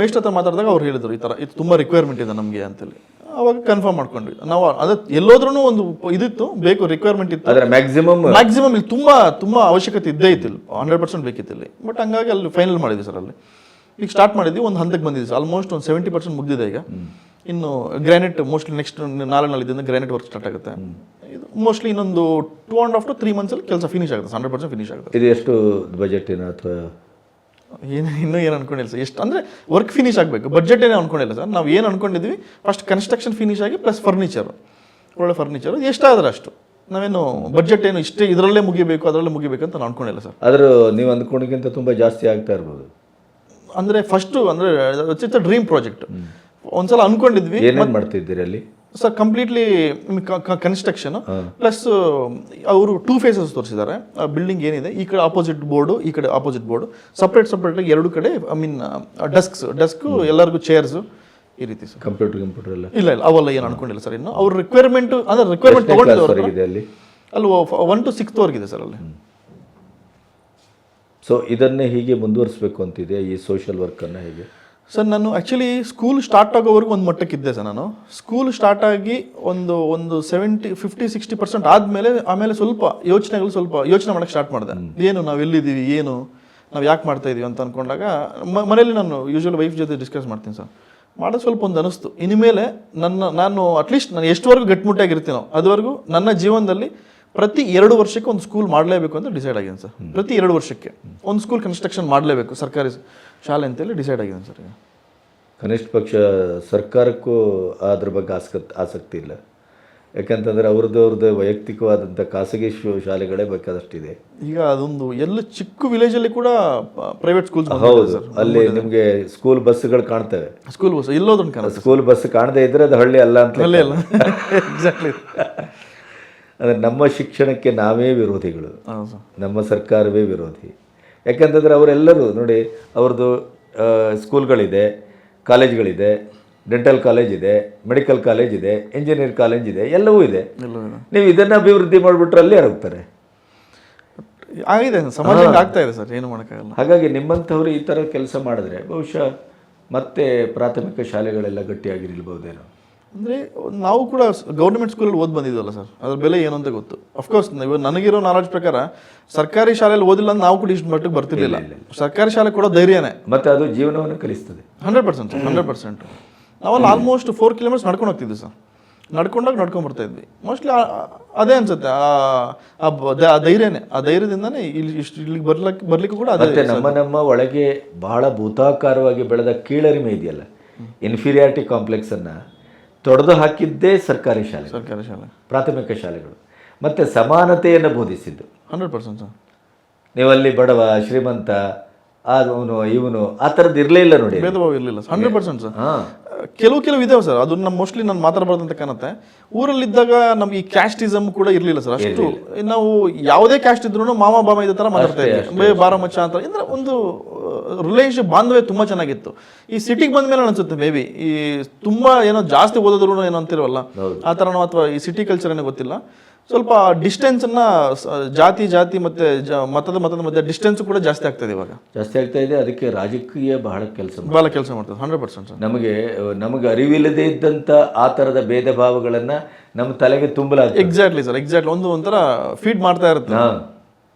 ಮೇಷ್ಟ್ರ ಹತ್ರ ಮಾತಾಡಿದಾಗ ಅವ್ರು ಹೇಳಿದರು ಈ ಥರ ಇದು ತುಂಬ ರಿಕ್ವೈರ್ಮೆಂಟ್ ಇದೆ ನಮಗೆ ಅಂತೇಳಿ. ಅವಾಗ ಕನ್ಫರ್ಮ್ ಮಾಡ್ಕೊಂಡ್ವಿ. ನಾವು ಅದ ಎಲ್ಲೋದ್ರೂ ಒಂದು ಇದಿತ್ತು ಬೇಕು ರಿಕ್ವೈರ್ಮೆಂಟ್ ಇತ್ತು. ಮ್ಯಾಕ್ಸಿಮಮ್ ಮ್ಯಾಕ್ಸಿಮಮ್ ಇಲ್ಲಿ ತುಂಬ ತುಂಬ ಅವಶ್ಯಕತೆ ಇದ್ದೇ ಇತ್ತು ಇಲ್ಲಿ ಹಂಡ್ರೆಡ್ ಪರ್ಸೆಂಟ್ ಬೇಕಿತ್ತು ಇಲ್ಲಿ ಬಟ್ ಹಂಗಾಗಿ ಅಲ್ಲಿ ಫೈನಲ್ ಮಾಡಿದ್ವಿ ಸರ್ ಅಲ್ಲಿ. ಈಗ ಸ್ಟಾರ್ಟ್ ಮಾಡಿದ್ವಿ ಒಂದು ಹಂತಕ್ಕೆ ಬಂದಿದೆ ಸರ್ ಆಲ್ಮೋಸ್ಟ್ ಒಂದು ಸೆವೆಂಟಿ ಪರ್ಸೆಂಟ್ ಮುಗಿದಿದೆ ಈಗ. ಇನ್ನು ಗ್ರಾನೈಟ್ ಮೋಸ್ಟ್ಲಿ ನೆಕ್ಸ್ಟ್ ನಾಲ್ಕು ನಾಳಿದ್ದಿಂದ ಗ್ರಾನೈಟ್ ವರ್ಕ್ ಸ್ಟಾರ್ಟ್ ಆಗುತ್ತೆ. ಇದು ಮೋಸ್ಟ್ಲಿ ಇನ್ನೊಂದು two and half to three ಮಂತ್ಸಲ್ಲಿ ಕೆಲಸ ಫಿನಿಶ್ ಆಗುತ್ತೆ ಹಂಡ್ರೆಡ್ ಪರ್ಸೆಂಟ್ ಫಿನಿಶ್ ಆಗುತ್ತೆ. ಇದು ಎಷ್ಟು ಬಜೆಟ್ ಅಥವಾ ಏನು ಇನ್ನೂ ಏನು ಅನ್ಕೊಂಡಿಲ್ಲ ಸರ್. ಎಷ್ಟು ಅಂದರೆ ವರ್ಕ್ ಫಿನಿಶ್ ಆಗಬೇಕು. ಬಜೆಟ್ ಏನು ಅನ್ಕೊಂಡಿಲ್ಲ ಸರ್. ನಾವು ಏನು ಅನ್ಕೊಂಡಿದ್ವಿ? ಫಸ್ಟ್ ಕನ್ಸ್ಟ್ರಕ್ಷನ್ ಫಿನಿಶ್ ಆಗಿ ಪ್ಲಸ್ ಫರ್ನಿಚರು ಒಳ್ಳೆ ಫರ್ನಿಚರು ಎಷ್ಟಾದ್ರೆ ಅಷ್ಟು. ನಾವೇನು ಬಜೆಟ್ ಏನು ಇಷ್ಟೇ ಇದರಲ್ಲೇ ಮುಗಿಬೇಕು ಅದರಲ್ಲೇ ಮುಗಿಬೇಕು ಅಂತ ನಾನು ಅನ್ಕೊಂಡಿಲ್ಲ ಸರ್. ಆದರೂ ನೀವು ಅಂದ್ಕೊಂಡಿಗಿಂತ ತುಂಬ ಜಾಸ್ತಿ ಆಗ್ತಾ ಇರ್ಬೋದು. ಅಂದರೆ ಫಸ್ಟು ಅಂದರೆ ಇಟ್ಸ್ ಡ್ರೀಮ್ ಪ್ರಾಜೆಕ್ಟ್ ಒಂದ್ಸಲ ಅನ್ಕೊಂಡಿದ್ವಿ ಏನೇನು ಮಾಡ್ತಿದ್ದೀರಿ ಅಲ್ಲಿ? ಸರ್ ಕಂಪ್ಲೀಟ್ಲಿ ಕನ್ಸ್ಟ್ರಕ್ಷನ್ ಪ್ಲಸ್ ಅವರು ಟೂ ಫೇಸಸ್ ತೋರಿಸಿದ್ದಾರೆ. ಬಿಲ್ಡಿಂಗ್ ಏನಿದೆ ಈ ಕಡೆ ಆಪೋಸಿಟ್ ಬೋರ್ಡು ಈ ಕಡೆ ಆಪೋಸಿಟ್ ಬೋರ್ಡ್ ಸಪ್ರೇಟ್ ಸಪ್ರೇಟ್ ಎರಡು ಕಡೆ ಐ ಮೀನ್ ಡೆಸ್ಕ್ ಡೆಸ್ಕ್ ಎಲ್ಲರಿಗೂ ಚೇರ್ಸ್ ಈ ರೀತಿ ಸರ್. ಕಂಪ್ಯೂಟರ್ ಕಂಪ್ಯೂಟರ್ ಎಲ್ಲ. ಇಲ್ಲ ಇಲ್ಲ ಅವೆಲ್ಲ ಏನು ಅನ್ಕೊಂಡಿಲ್ಲ ಸರ್ ಇನ್ನು. ಅವ್ರ ರಿಕ್ವೈರ್ಮೆಂಟ್ ಅಂದ್ರೆ ರಿಕ್ವೈರ್ಮೆಂಟ್ ತಗೊಂಡಿದ್ದಾರೆ ಇದೆ ಅಲ್ಲಿ? ಅಲ್ಲಿ ಒನ್ ಟು ಸಿಕ್ಸ್ ವರ್ಗಿದೆ ಸರ್ ಅಲ್ಲಿ. ಸೊ ಇದನ್ನೇ ಹೀಗೆ ಮುಂದುವರಿಸಬೇಕು ಅಂತಿದೆ ಈ ಸೋಷಿಯಲ್ ವರ್ಕನ್ನು ಹೇಗೆ? ಸರ್ ನಾನು ಆ್ಯಕ್ಚುಲಿ ಸ್ಕೂಲ್ ಸ್ಟಾರ್ಟ್ ಆಗೋವರೆಗೂ ಒಂದು ಮಟ್ಟಕ್ಕಿದ್ದೆ ಸರ್ ನಾನು. ಸ್ಕೂಲ್ ಸ್ಟಾರ್ಟ್ ಆಗಿ ಒಂದು ಒಂದು ಸೆವೆಂಟಿ ಫಿಫ್ಟಿ ಸಿಕ್ಸ್ಟಿ ಪರ್ಸೆಂಟ್ ಆದಮೇಲೆ ಆಮೇಲೆ ಸ್ವಲ್ಪ ಯೋಚನೆಗಳು ಸ್ವಲ್ಪ ಯೋಚನೆ ಮಾಡೋಕ್ಕೆ ಸ್ಟಾರ್ಟ್ ಮಾಡಿದೆ. ಏನು ನಾವು ಎಲ್ಲಿದ್ದೀವಿ ಏನು ನಾವು ಯಾಕೆ ಮಾಡ್ತಾ ಇದ್ದೀವಿ ಅಂತ ಅಂದ್ಕೊಂಡಾಗ ಮನೇಲಿ ನಾನು ಯೂಶ್ವಲ್ ವೈಫ್ ಜೊತೆ ಡಿಸ್ಕಸ್ ಮಾಡ್ತೀನಿ ಸರ್. ಮಾಡೋದು ಸ್ವಲ್ಪ ಒಂದು ಅನಿಸ್ತು. ಇನ್ಮೇಲೆ ನನ್ನ ನಾನು ಅಟ್ಲೀಸ್ಟ್ ನಾನು ಎಷ್ಟುವರೆಗೂ ಗಟ್ಟಿಮುಟ್ಟಾಗಿರ್ತೀನೋ ಅದುವರೆಗೂ ನನ್ನ ಜೀವನದಲ್ಲಿ ಪ್ರತಿ ಎರಡು ವರ್ಷಕ್ಕೆ ಒಂದು ಸ್ಕೂಲ್ ಮಾಡಲೇಬೇಕು ಅಂತ ಡಿಸೈಡ್ ಆಗಿದೆ ಸರ್. ಪ್ರತಿ ಎರಡು ವರ್ಷಕ್ಕೆ ಒಂದು ಸ್ಕೂಲ್ ಕನ್ಸ್ಟ್ರಕ್ಷನ್ ಮಾಡಲೇಬೇಕು ಸರ್ಕಾರಿ ಶಾಲೆ ಅಂತೇಳಿ ಡಿಸೈಡ್ ಆಗಿದೆ ಸರ್ ಈಗ. ಕನಿಷ್ಠ ಪಕ್ಷ ಸರ್ಕಾರಕ್ಕೂ ಅದ್ರ ಬಗ್ಗೆ ಆಸಕ್ತಿ ಆಸಕ್ತಿ ಇಲ್ಲ. ಯಾಕಂತಂದ್ರೆ ಅವ್ರದ್ದು ಅವ್ರದ್ದು ವೈಯಕ್ತಿಕವಾದಂಥ ಖಾಸಗಿ ಶು ಶಾಲೆಗಳೇ ಬೇಕಾದಷ್ಟಿದೆ. ಈಗ ಅದೊಂದು ಎಲ್ಲ ಚಿಕ್ಕ ವಿಲೇಜಲ್ಲಿ ಕೂಡ ಪ್ರೈವೇಟ್ ಸ್ಕೂಲ್ಸ್ ಹೌದು. ಅಲ್ಲಿ ನಿಮಗೆ ಸ್ಕೂಲ್ ಬಸ್ಗಳು ಕಾಣ್ತವೆ. ಸ್ಕೂಲ್ ಬಸ್ ಎಲ್ಲೋದನ್ನು ಕಾಣುತ್ತೆ ಸ್ಕೂಲ್ ಬಸ್ ಕಾಣದೇ ಇದ್ರೆ ಅದು ಹಳ್ಳಿ ಅಲ್ಲ ಅಂತ ಹಳ್ಳಿ ಅಲ್ಲ. ಎಕ್ಸಾಕ್ಟ್ಲಿ ಅಂದ್ರೆ ನಮ್ಮ ಶಿಕ್ಷಣಕ್ಕೆ ನಾವೇ ವಿರೋಧಿಗಳು. ನಮ್ಮ ಸರ್ಕಾರವೇ ವಿರೋಧಿ. ಯಾಕೆಂತಂದರೆ ಅವರೆಲ್ಲರೂ ನೋಡಿ ಅವ್ರದ್ದು ಸ್ಕೂಲ್ಗಳಿದೆ ಕಾಲೇಜ್ಗಳಿದೆ ಡೆಂಟಲ್ ಕಾಲೇಜ್ ಇದೆ ಮೆಡಿಕಲ್ ಕಾಲೇಜ್ ಇದೆ ಇಂಜಿನಿಯರ್ ಕಾಲೇಜ್ ಇದೆ ಎಲ್ಲವೂ ಇದೆ. ನೀವು ಇದನ್ನು ಅಭಿವೃದ್ಧಿ ಮಾಡಿಬಿಟ್ರೆ ಅಲ್ಲಿ ಹೋಗ್ತಾರೆ ಆಗಿದೆ ಸಮಾಜಕ್ಕೆ ಆಗ್ತಾ ಇದೆ ಸರ್ ಏನು ಮಾಡೋಕ್ಕಾಗಲ್ಲ. ಹಾಗಾಗಿ ನಿಮ್ಮಂಥವ್ರು ಈ ಥರ ಕೆಲಸ ಮಾಡಿದ್ರೆ ಬಹುಶಃ ಮತ್ತೆ ಪ್ರಾಥಮಿಕ ಶಾಲೆಗಳೆಲ್ಲ ಗಟ್ಟಿಯಾಗಿ ನಿಲ್ಬಹುದೇನೋ ಅಂದರೆ ನಾವು ಕೂಡ ಗೌರ್ಮೆಂಟ್ ಸ್ಕೂಲಲ್ಲಿ ಓದ್ ಬಂದಿದ್ವಲ್ಲ ಸರ್ ಅದ್ರ ಬೆಲೆ ಏನು ಅಂತ ಗೊತ್ತು. ಅಫ್ಕೋರ್ಸ್ ಇವಾಗ ನನಗಿರೋ ನಾಲೆಜ್ ಪ್ರಕಾರ ಸರ್ಕಾರಿ ಶಾಲೆಯಲ್ಲಿ ಓದಿಲ್ಲ ಅಂದ್ರೆ ನಾವು ಕೂಡ ಇಷ್ಟು ಮಟ್ಟಿಗೆ ಬರ್ತಿರ್ಲಿಲ್ಲ. ಸರ್ಕಾರಿ ಶಾಲೆ ಕೂಡ ಧೈರ್ಯನೇ. ಮತ್ತೆ ಅದು ಜೀವನವನ್ನು ಕಲಿಸ್ತದೆ. ಹಂಡ್ರೆಡ್ ಪರ್ಸೆಂಟ್ ಹಂಡ್ರೆಡ್ ಪರ್ಸೆಂಟ್ ನಾವಲ್ಲಿ ಆಲ್ಮೋಸ್ಟ್ ಫೋರ್ ಕಿಲೋಮೀಟರ್ಸ್ ನಡ್ಕೊಂಡು ಹೋಗ್ತಿದ್ವಿ ಸರ್ ನಡ್ಕೊಂಡಾಗ ನಡ್ಕೊಂಡು ಬರ್ತಾ ಇದ್ವಿ. ಮೋಸ್ಟ್ಲಿ ಅದೇ ಅನ್ಸುತ್ತೆ. ಆ- ಧೈರ್ಯನೇ. ಆ ಧೈರ್ಯದಿಂದನೇ ಇಲ್ಲಿ ಇಷ್ಟು ಇಲ್ಲಿಗೆ ಬರ್ಲಿಕ್ಕೆ ಬರ್ಲಿಕ್ಕೂ ಕೂಡ ಅದೇ ನಮ್ಮ ನಮ್ಮ ಒಳಗೆ ಬಹಳ ಭೂತಾಕಾರವಾಗಿ ಬೆಳೆದ ಕೀಳರಿಮೆ ಇದೆಯಲ್ಲ. ಇನ್ಫೀರಿಯಾರಿಟಿ ಕಾಂಪ್ಲೆಕ್ಸನ್ನು ತೊಡೆದು ಹಾಕಿದ್ದೇ ಸರ್ಕಾರಿ ಶಾಲೆ ಸರ್ಕಾರಿ ಶಾಲೆ. ಪ್ರಾಥಮಿಕ ಶಾಲೆಗಳು. ಮತ್ತು ಸಮಾನತೆಯನ್ನು ಬೋಧಿಸಿದ್ದು. Hundred percent sir. ನೀವಲ್ಲಿ ಬಡವ ಶ್ರೀಮಂತ ಅವನು ಇವನು ಆ ಥರದ್ದು ಇರಲೇ ಇಲ್ಲ ನೋಡಿ. ಭೇದ ಭಾವ ಇರಲಿಲ್ಲ ಹಂಡ್ರೆಡ್ ಪರ್ಸೆಂಟ್ ಸರ್. ಹಾಂ. ಕೆಲವು ಕೆಲವು ಇದಾವೆ ಸರ್. ಅದು ನಮ್ಮ ಮೋಸ್ಟ್ಲಿ ನಾನು ಮಾತಾಡಬಾರ್ದು ಅಂತ ಕಾಣುತ್ತೆ. ಊರಲ್ಲಿದ್ದಾಗ ನಮ್ಗೆ ಈ ಕ್ಯಾಸ್ಟಿಸಮ್ ಕೂಡ ಇರಲಿಲ್ಲ ಸರ್. ಅಷ್ಟು ನಾವು ಯಾವುದೇ ಕ್ಯಾಸ್ಟ್ ಇದ್ರು ಮಾಮ ಬಾಮ ಇದ್ದ ಥರ ಮಾತಾಡ್ತಾ ಇದ್ವಿ. ಬಾರ ಮಚ್ಚ ಅಂತ. ಅಂದ್ರೆ ಒಂದು ರಿಲೇಷನ್ ಬಾಂಧವ್ಯ ತುಂಬಾ ಚೆನ್ನಾಗಿತ್ತು. ಈ ಸಿಟಿಗೆ ಬಂದ ಮೇಲೆ ಅನ್ಸುತ್ತೆ ಮೇ ಬಿ ಈ ತುಂಬಾ ಏನೋ ಜಾಸ್ತಿ ಓದಿದ್ರು ಏನೋ ಅಂತಿರವಲ್ಲ ಆ ಥರನೋ ಅಥವಾ ಈ ಸಿಟಿ ಕಲ್ಚರ್ ಏನೋ ಗೊತ್ತಿಲ್ಲ. ಸ್ವಲ್ಪ ಡಿಸ್ಟೆನ್ಸ್ ಅನ್ನ ಜಾತಿ ಜಾತಿ ಮತ್ತೆ ಜ- ಮತದ ಮತದ ಮಧ್ಯೆ ಡಿಸ್ಟೆನ್ಸ್ ಕೂಡ ಜಾಸ್ತಿ ಆಗ್ತದೆ ಇವಾಗ. ಜಾಸ್ತಿ ಆಗ್ತಾ ಇದೆ. ಅದಕ್ಕೆ ರಾಜಕೀಯ ಬಹಳ ಕೆಲಸ ಭಾಳ ಕೆಲಸ ಮಾಡ್ತದೆ. ಹಂಡ್ರೆಡ್ ಪರ್ಸೆಂಟ್ ನಮಗೆ ನಮಗೆ ಅರಿವಿಲ್ಲದೆ ಇದ್ದಂಥ ಆ ಥರದ ಭೇದ ಭಾವಗಳನ್ನು ನಮ್ಮ ತಲೆಗೆ ತುಂಬಲಾಗ್ತದೆ. ಎಕ್ಸಾಕ್ಟ್ಲಿ ಸರ್ ಎಕ್ಸಾಕ್ಟ್ಲಿ ಒಂದು ಒಂಥರ ಫೀಡ್ ಮಾಡ್ತಾ ಇರುತ್ತೆ. ಹಾಂ.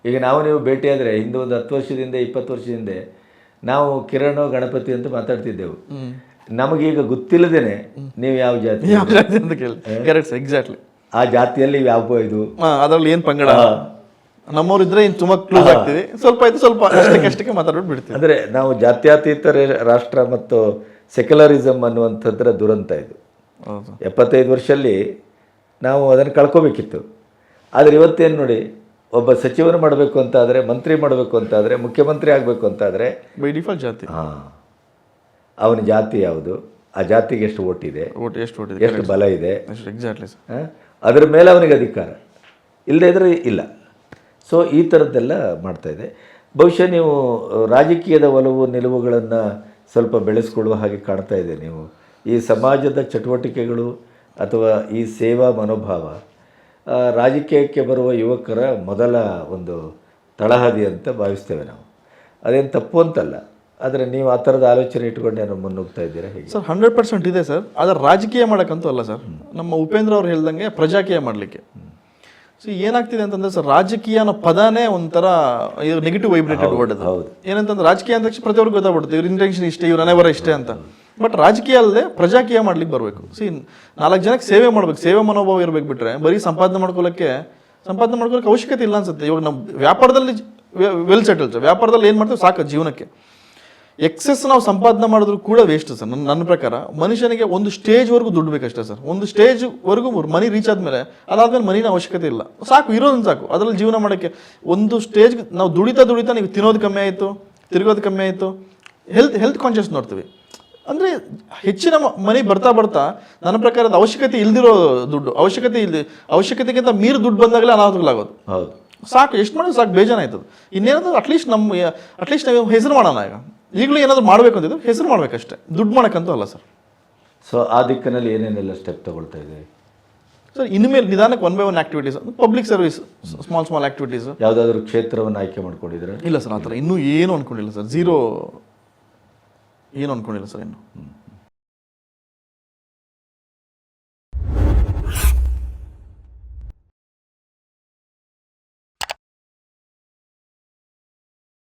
ಈಗ ನಾವು ನೀವು ಭೇಟಿಯಾದರೆ ಹಿಂದೆ ಒಂದು ಹತ್ತು ವರ್ಷದಿಂದ ಇಪ್ಪತ್ತು ವರ್ಷದಿಂದ ನಾವು ಕಿರಣ ಗಣಪತಿ ಅಂತ ಮಾತಾಡ್ತಿದ್ದೆವು. ನಮಗೀಗ ಗೊತ್ತಿಲ್ಲದೇನೆ ನೀವು ಯಾವ ಜಾತಿ ಯಾವ ಜಾತಿ ಅಂತ ಕೇಳಿ. ಕರೆಕ್ಟ್ ಸರ್ ಎಕ್ಸಾಕ್ಟ್ಲಿ ಆ ಜಾತಿಯಲ್ಲಿ ಯಾವ ಇದು. ಅದರಲ್ಲಿ ಏನು ಪಂಗಡ? ನಮ್ಮವ್ರು ಇದ್ರೆ ಇನ್ನು ತುಂಬಾ ಕ್ಲೋಸ್ ಆಗ್ತೀವಿ ಸ್ವಲ್ಪ ಇದು ಸ್ವಲ್ಪ ಅಷ್ಟಕ್ಕೆ ಅಷ್ಟಕ್ಕೆ ಮಾತಾಡ್ಬಿಟ್ಟು ಬಿಡ್ತೀವಿ ಅಂದರೆ ನಾವು ಜಾತ್ಯಾತೀತ ರಾಷ್ಟ್ರ ಮತ್ತು ಸೆಕ್ಯುಲರಿಸಮ್ ಅನ್ನುವಂಥದ್ರ ದುರಂತ ಇದು. ಎಪ್ಪತ್ತೈದು ವರ್ಷದಲ್ಲಿ ನಾವು ಅದನ್ನು ಕಳ್ಕೊಬೇಕಿತ್ತು. ಆದರೆ ಇವತ್ತೇನು ನೋಡಿ ಒಬ್ಬ ಸಚಿವನು ಮಾಡಬೇಕು ಅಂತಾದರೆ ಮಂತ್ರಿ ಮಾಡಬೇಕು ಅಂತಾದರೆ ಮುಖ್ಯಮಂತ್ರಿ ಆಗಬೇಕು ಅಂತಾದರೆ ಬೈ ಡಿಫಾಲ್ಟ್ ಜಾತಿ. ಹಾಂ. ಅವನ ಜಾತಿ ಯಾವುದು? ಆ ಜಾತಿಗೆ ಎಷ್ಟು ಓಟಿದೆ ಓಟ್ ಎಷ್ಟು ಓಟಿದೆ ಎಷ್ಟು ಬಲ ಇದೆ? ಎಕ್ಸಾಕ್ಟ್ಲಿ? ಅದರ ಮೇಲೆ ಅವನಿಗೆ ಅಧಿಕಾರ. ಇಲ್ಲದೇ ಇದ್ರೆ ಇಲ್ಲ. ಸೊ ಈ ಥರದ್ದೆಲ್ಲ ಇದೆ. ಬಹುಶಃ ನೀವು ರಾಜಕೀಯದ ಒಲವು, ನಿಲುವುಗಳನ್ನು ಸ್ವಲ್ಪ ಬೆಳೆಸ್ಕೊಳ್ಳುವ ಹಾಗೆ ಕಾಣ್ತಾ ಇದೆ ನೀವು. ಈ ಸಮಾಜದ ಚಟುವಟಿಕೆಗಳು ಅಥವಾ ಈ ಸೇವಾ ಮನೋಭಾವ ರಾಜಕೀಯಕ್ಕೆ ಬರುವ ಯುವಕರ ಮೊದಲ ಒಂದು ತಳಹದಿ ಅಂತ ಭಾವಿಸ್ತೇವೆ ನಾವು. ಅದೇನು ತಪ್ಪು ಅಂತಲ್ಲ. ಆದರೆ ನೀವು ಆ ಥರದ ಆಲೋಚನೆ ಇಟ್ಕೊಂಡು ಏನೋ ಮುನ್ನುಗ್ತಾ ಇದ್ದೀರಾ ಹೇಗೆ? ಸರ್ ಹಂಡ್ರೆಡ್ ಪರ್ಸೆಂಟ್ ಇದೆ ಸರ್. ಆದರೆ ರಾಜಕೀಯ ಮಾಡೋಕ್ಕಂತೂ ಅಲ್ಲ ಸರ್. ನಮ್ಮ ಉಪೇಂದ್ರ ಅವ್ರು ಹೇಳ್ದಂಗೆ ಪ್ರಜಾಕೀಯ ಮಾಡಲಿಕ್ಕೆ. ಸೊ ಏನಾಗ್ತಿದೆ ಅಂತಂದ್ರೆ ಸರ್ ರಾಜಕೀಯ ಅನ್ನೋ ಪದಾನೇ ಒಂಥರ ಇದು ನೆಗೆಟಿವ್ ವೈಬ್ರೇಟೆಡ್ ವರ್ಡ್ ಅದು. ಹೌದು. ಏನಂತಂದ್ರೆ ರಾಜಕೀಯ ಅಂದ ತಕ್ಷಣ ಪ್ರತಿಯೊಬ್ಬರಿಗೆ ಗೊತ್ತಾಗ್ಬಿಡುತ್ತೆ. ಇವ್ರ ಇಂಟೆನ್ಷನ್ ಇಷ್ಟೇ ಇವ್ರ ಅನೇವರ ಇಷ್ಟೇ ಅಂತ. ಬಟ್ ರಾಜಕೀಯ ಅಲ್ಲದೆ ಪ್ರಜಾಕೀಯ ಮಾಡ್ಲಿಕ್ಕೆ ಬರಬೇಕು. ಸಿ ನಾಲ್ಕು ಜನಕ್ಕೆ ಸೇವೆ ಮಾಡ್ಬೇಕು. ಸೇವೆ ಮನೋಭಾವ ಇರ್ಬೇಕು ಬಿಟ್ರೆ ಬರೀ ಸಂಪಾದನೆ ಮಾಡ್ಕೊಳ್ಳೋಕ್ಕೆ ಸಂಪಾದನೆ ಮಾಡ್ಕೊಳ್ಳೋಕೆ ಅವಶ್ಯಕತೆ ಇಲ್ಲ ಅನ್ಸುತ್ತೆ. ಇವಾಗ ನಾವು ವ್ಯಾಪಾರದಲ್ಲಿ ವೆಲ್ ಸೆಟಲ್ಸ್ ವ್ಯಾಪಾರದಲ್ಲಿ ಏನು ಮಾಡ್ತೀವಿ ಸಾಕು ಜೀವನಕ್ಕೆ. ಎಕ್ಸೆಸ್ ನಾವು ಸಂಪಾದನೆ ಮಾಡಿದ್ರು ಕೂಡ ವೇಸ್ಟ್ ಸರ್ ನನ್ನ ನನ್ನ ಪ್ರಕಾರ. ಮನುಷ್ಯನಿಗೆ ಒಂದು ಸ್ಟೇಜ್ವರೆಗೂ ದುಡ್ಡು ಬೇಕಷ್ಟೇ ಸರ್. ಒಂದು ಸ್ಟೇಜ್ವರೆಗೂ ಮನಿ ರೀಚ್ ಆದಮೇಲೆ ಅದಾದ್ಮೇಲೆ ಮನಿನ ಅವಶ್ಯಕತೆ ಇಲ್ಲ. ಸಾಕು ಇರೋದನ್ನ ಸಾಕು. ಅದರಲ್ಲಿ ಜೀವನ ಮಾಡೋಕ್ಕೆ ಒಂದು ಸ್ಟೇಜ್ ನಾವು ದುಡಿತಾ ದುಡಿತಾ ನೀವು ತಿನ್ನೋದು ಕಮ್ಮಿ ಆಯಿತು ತಿರುಗೋದು ಕಮ್ಮಿ ಆಯಿತು ಹೆಲ್ತ್ ಹೆಲ್ತ್ ಕಾನ್ಷಿಯಸ್ ನೋಡ್ತೀವಿ. ಅಂದರೆ ಹೆಚ್ಚಿನ ಮನೆ ಬರ್ತಾ ಬರ್ತಾ ನನ್ನ ಪ್ರಕಾರದ ಅವಶ್ಯಕತೆ ಇಲ್ದಿರೋ ದುಡ್ಡು ಅವಶ್ಯಕತೆ ಇಲ್ದಿ ಅವಶ್ಯಕತೆಗಿಂತ ಮೀರು ದುಡ್ಡು ಬಂದಾಗಲೇ ಅನಾಹುತಗಳಾಗೋದು ಹೌದು. ಸಾಕು ಎಷ್ಟು ಮಾಡಿದ್ರು ಸಾಕು ಬೇಜಾನಾಯ್ತದೆ ಇನ್ನೇನಂದ್ರೆ ಅಟ್ಲೀಸ್ಟ್ ನಮ್ಮ ಅಟ್ಲೀಸ್ಟ್ ನಾವು ಹೆಸರು ಮಾಡೋಣ ಈಗ. ಈಗಲೂ ಏನಾದರೂ ಮಾಡಬೇಕು ಅಂತಿದ್ದು ಹೆಸರು ಮಾಡಬೇಕಷ್ಟೇ. ದುಡ್ಡು ಮಾಡೋಕ್ಕಂತೂ ಅಲ್ಲ ಸರ್. ಸೊ ಆ ದಿಕ್ಕಿನಲ್ಲಿ ಏನೇನೆಲ್ಲ ಸ್ಟೆಪ್ ತಗೊಳ್ತಾ ಇದೆ? ಸರ್ ಇನ್ಮೇಲೆ ನಿಧಾನಕ್ಕೆ one by one activities public service small small activities ಯಾವುದಾದ್ರೂ ಕ್ಷೇತ್ರವನ್ನು ಆಯ್ಕೆ ಮಾಡ್ಕೊಂಡಿದ್ರೆ ಇಲ್ಲ ಸರ್ ಆ ಥರ ಇನ್ನೂ ಏನು ಅಂದ್ಕೊಂಡಿಲ್ಲ ಸರ್. ಝೀರೋ ಏನು ಅಂದ್ಕೊಂಡಿಲ್ಲ ಸರ್ ಇನ್ನು.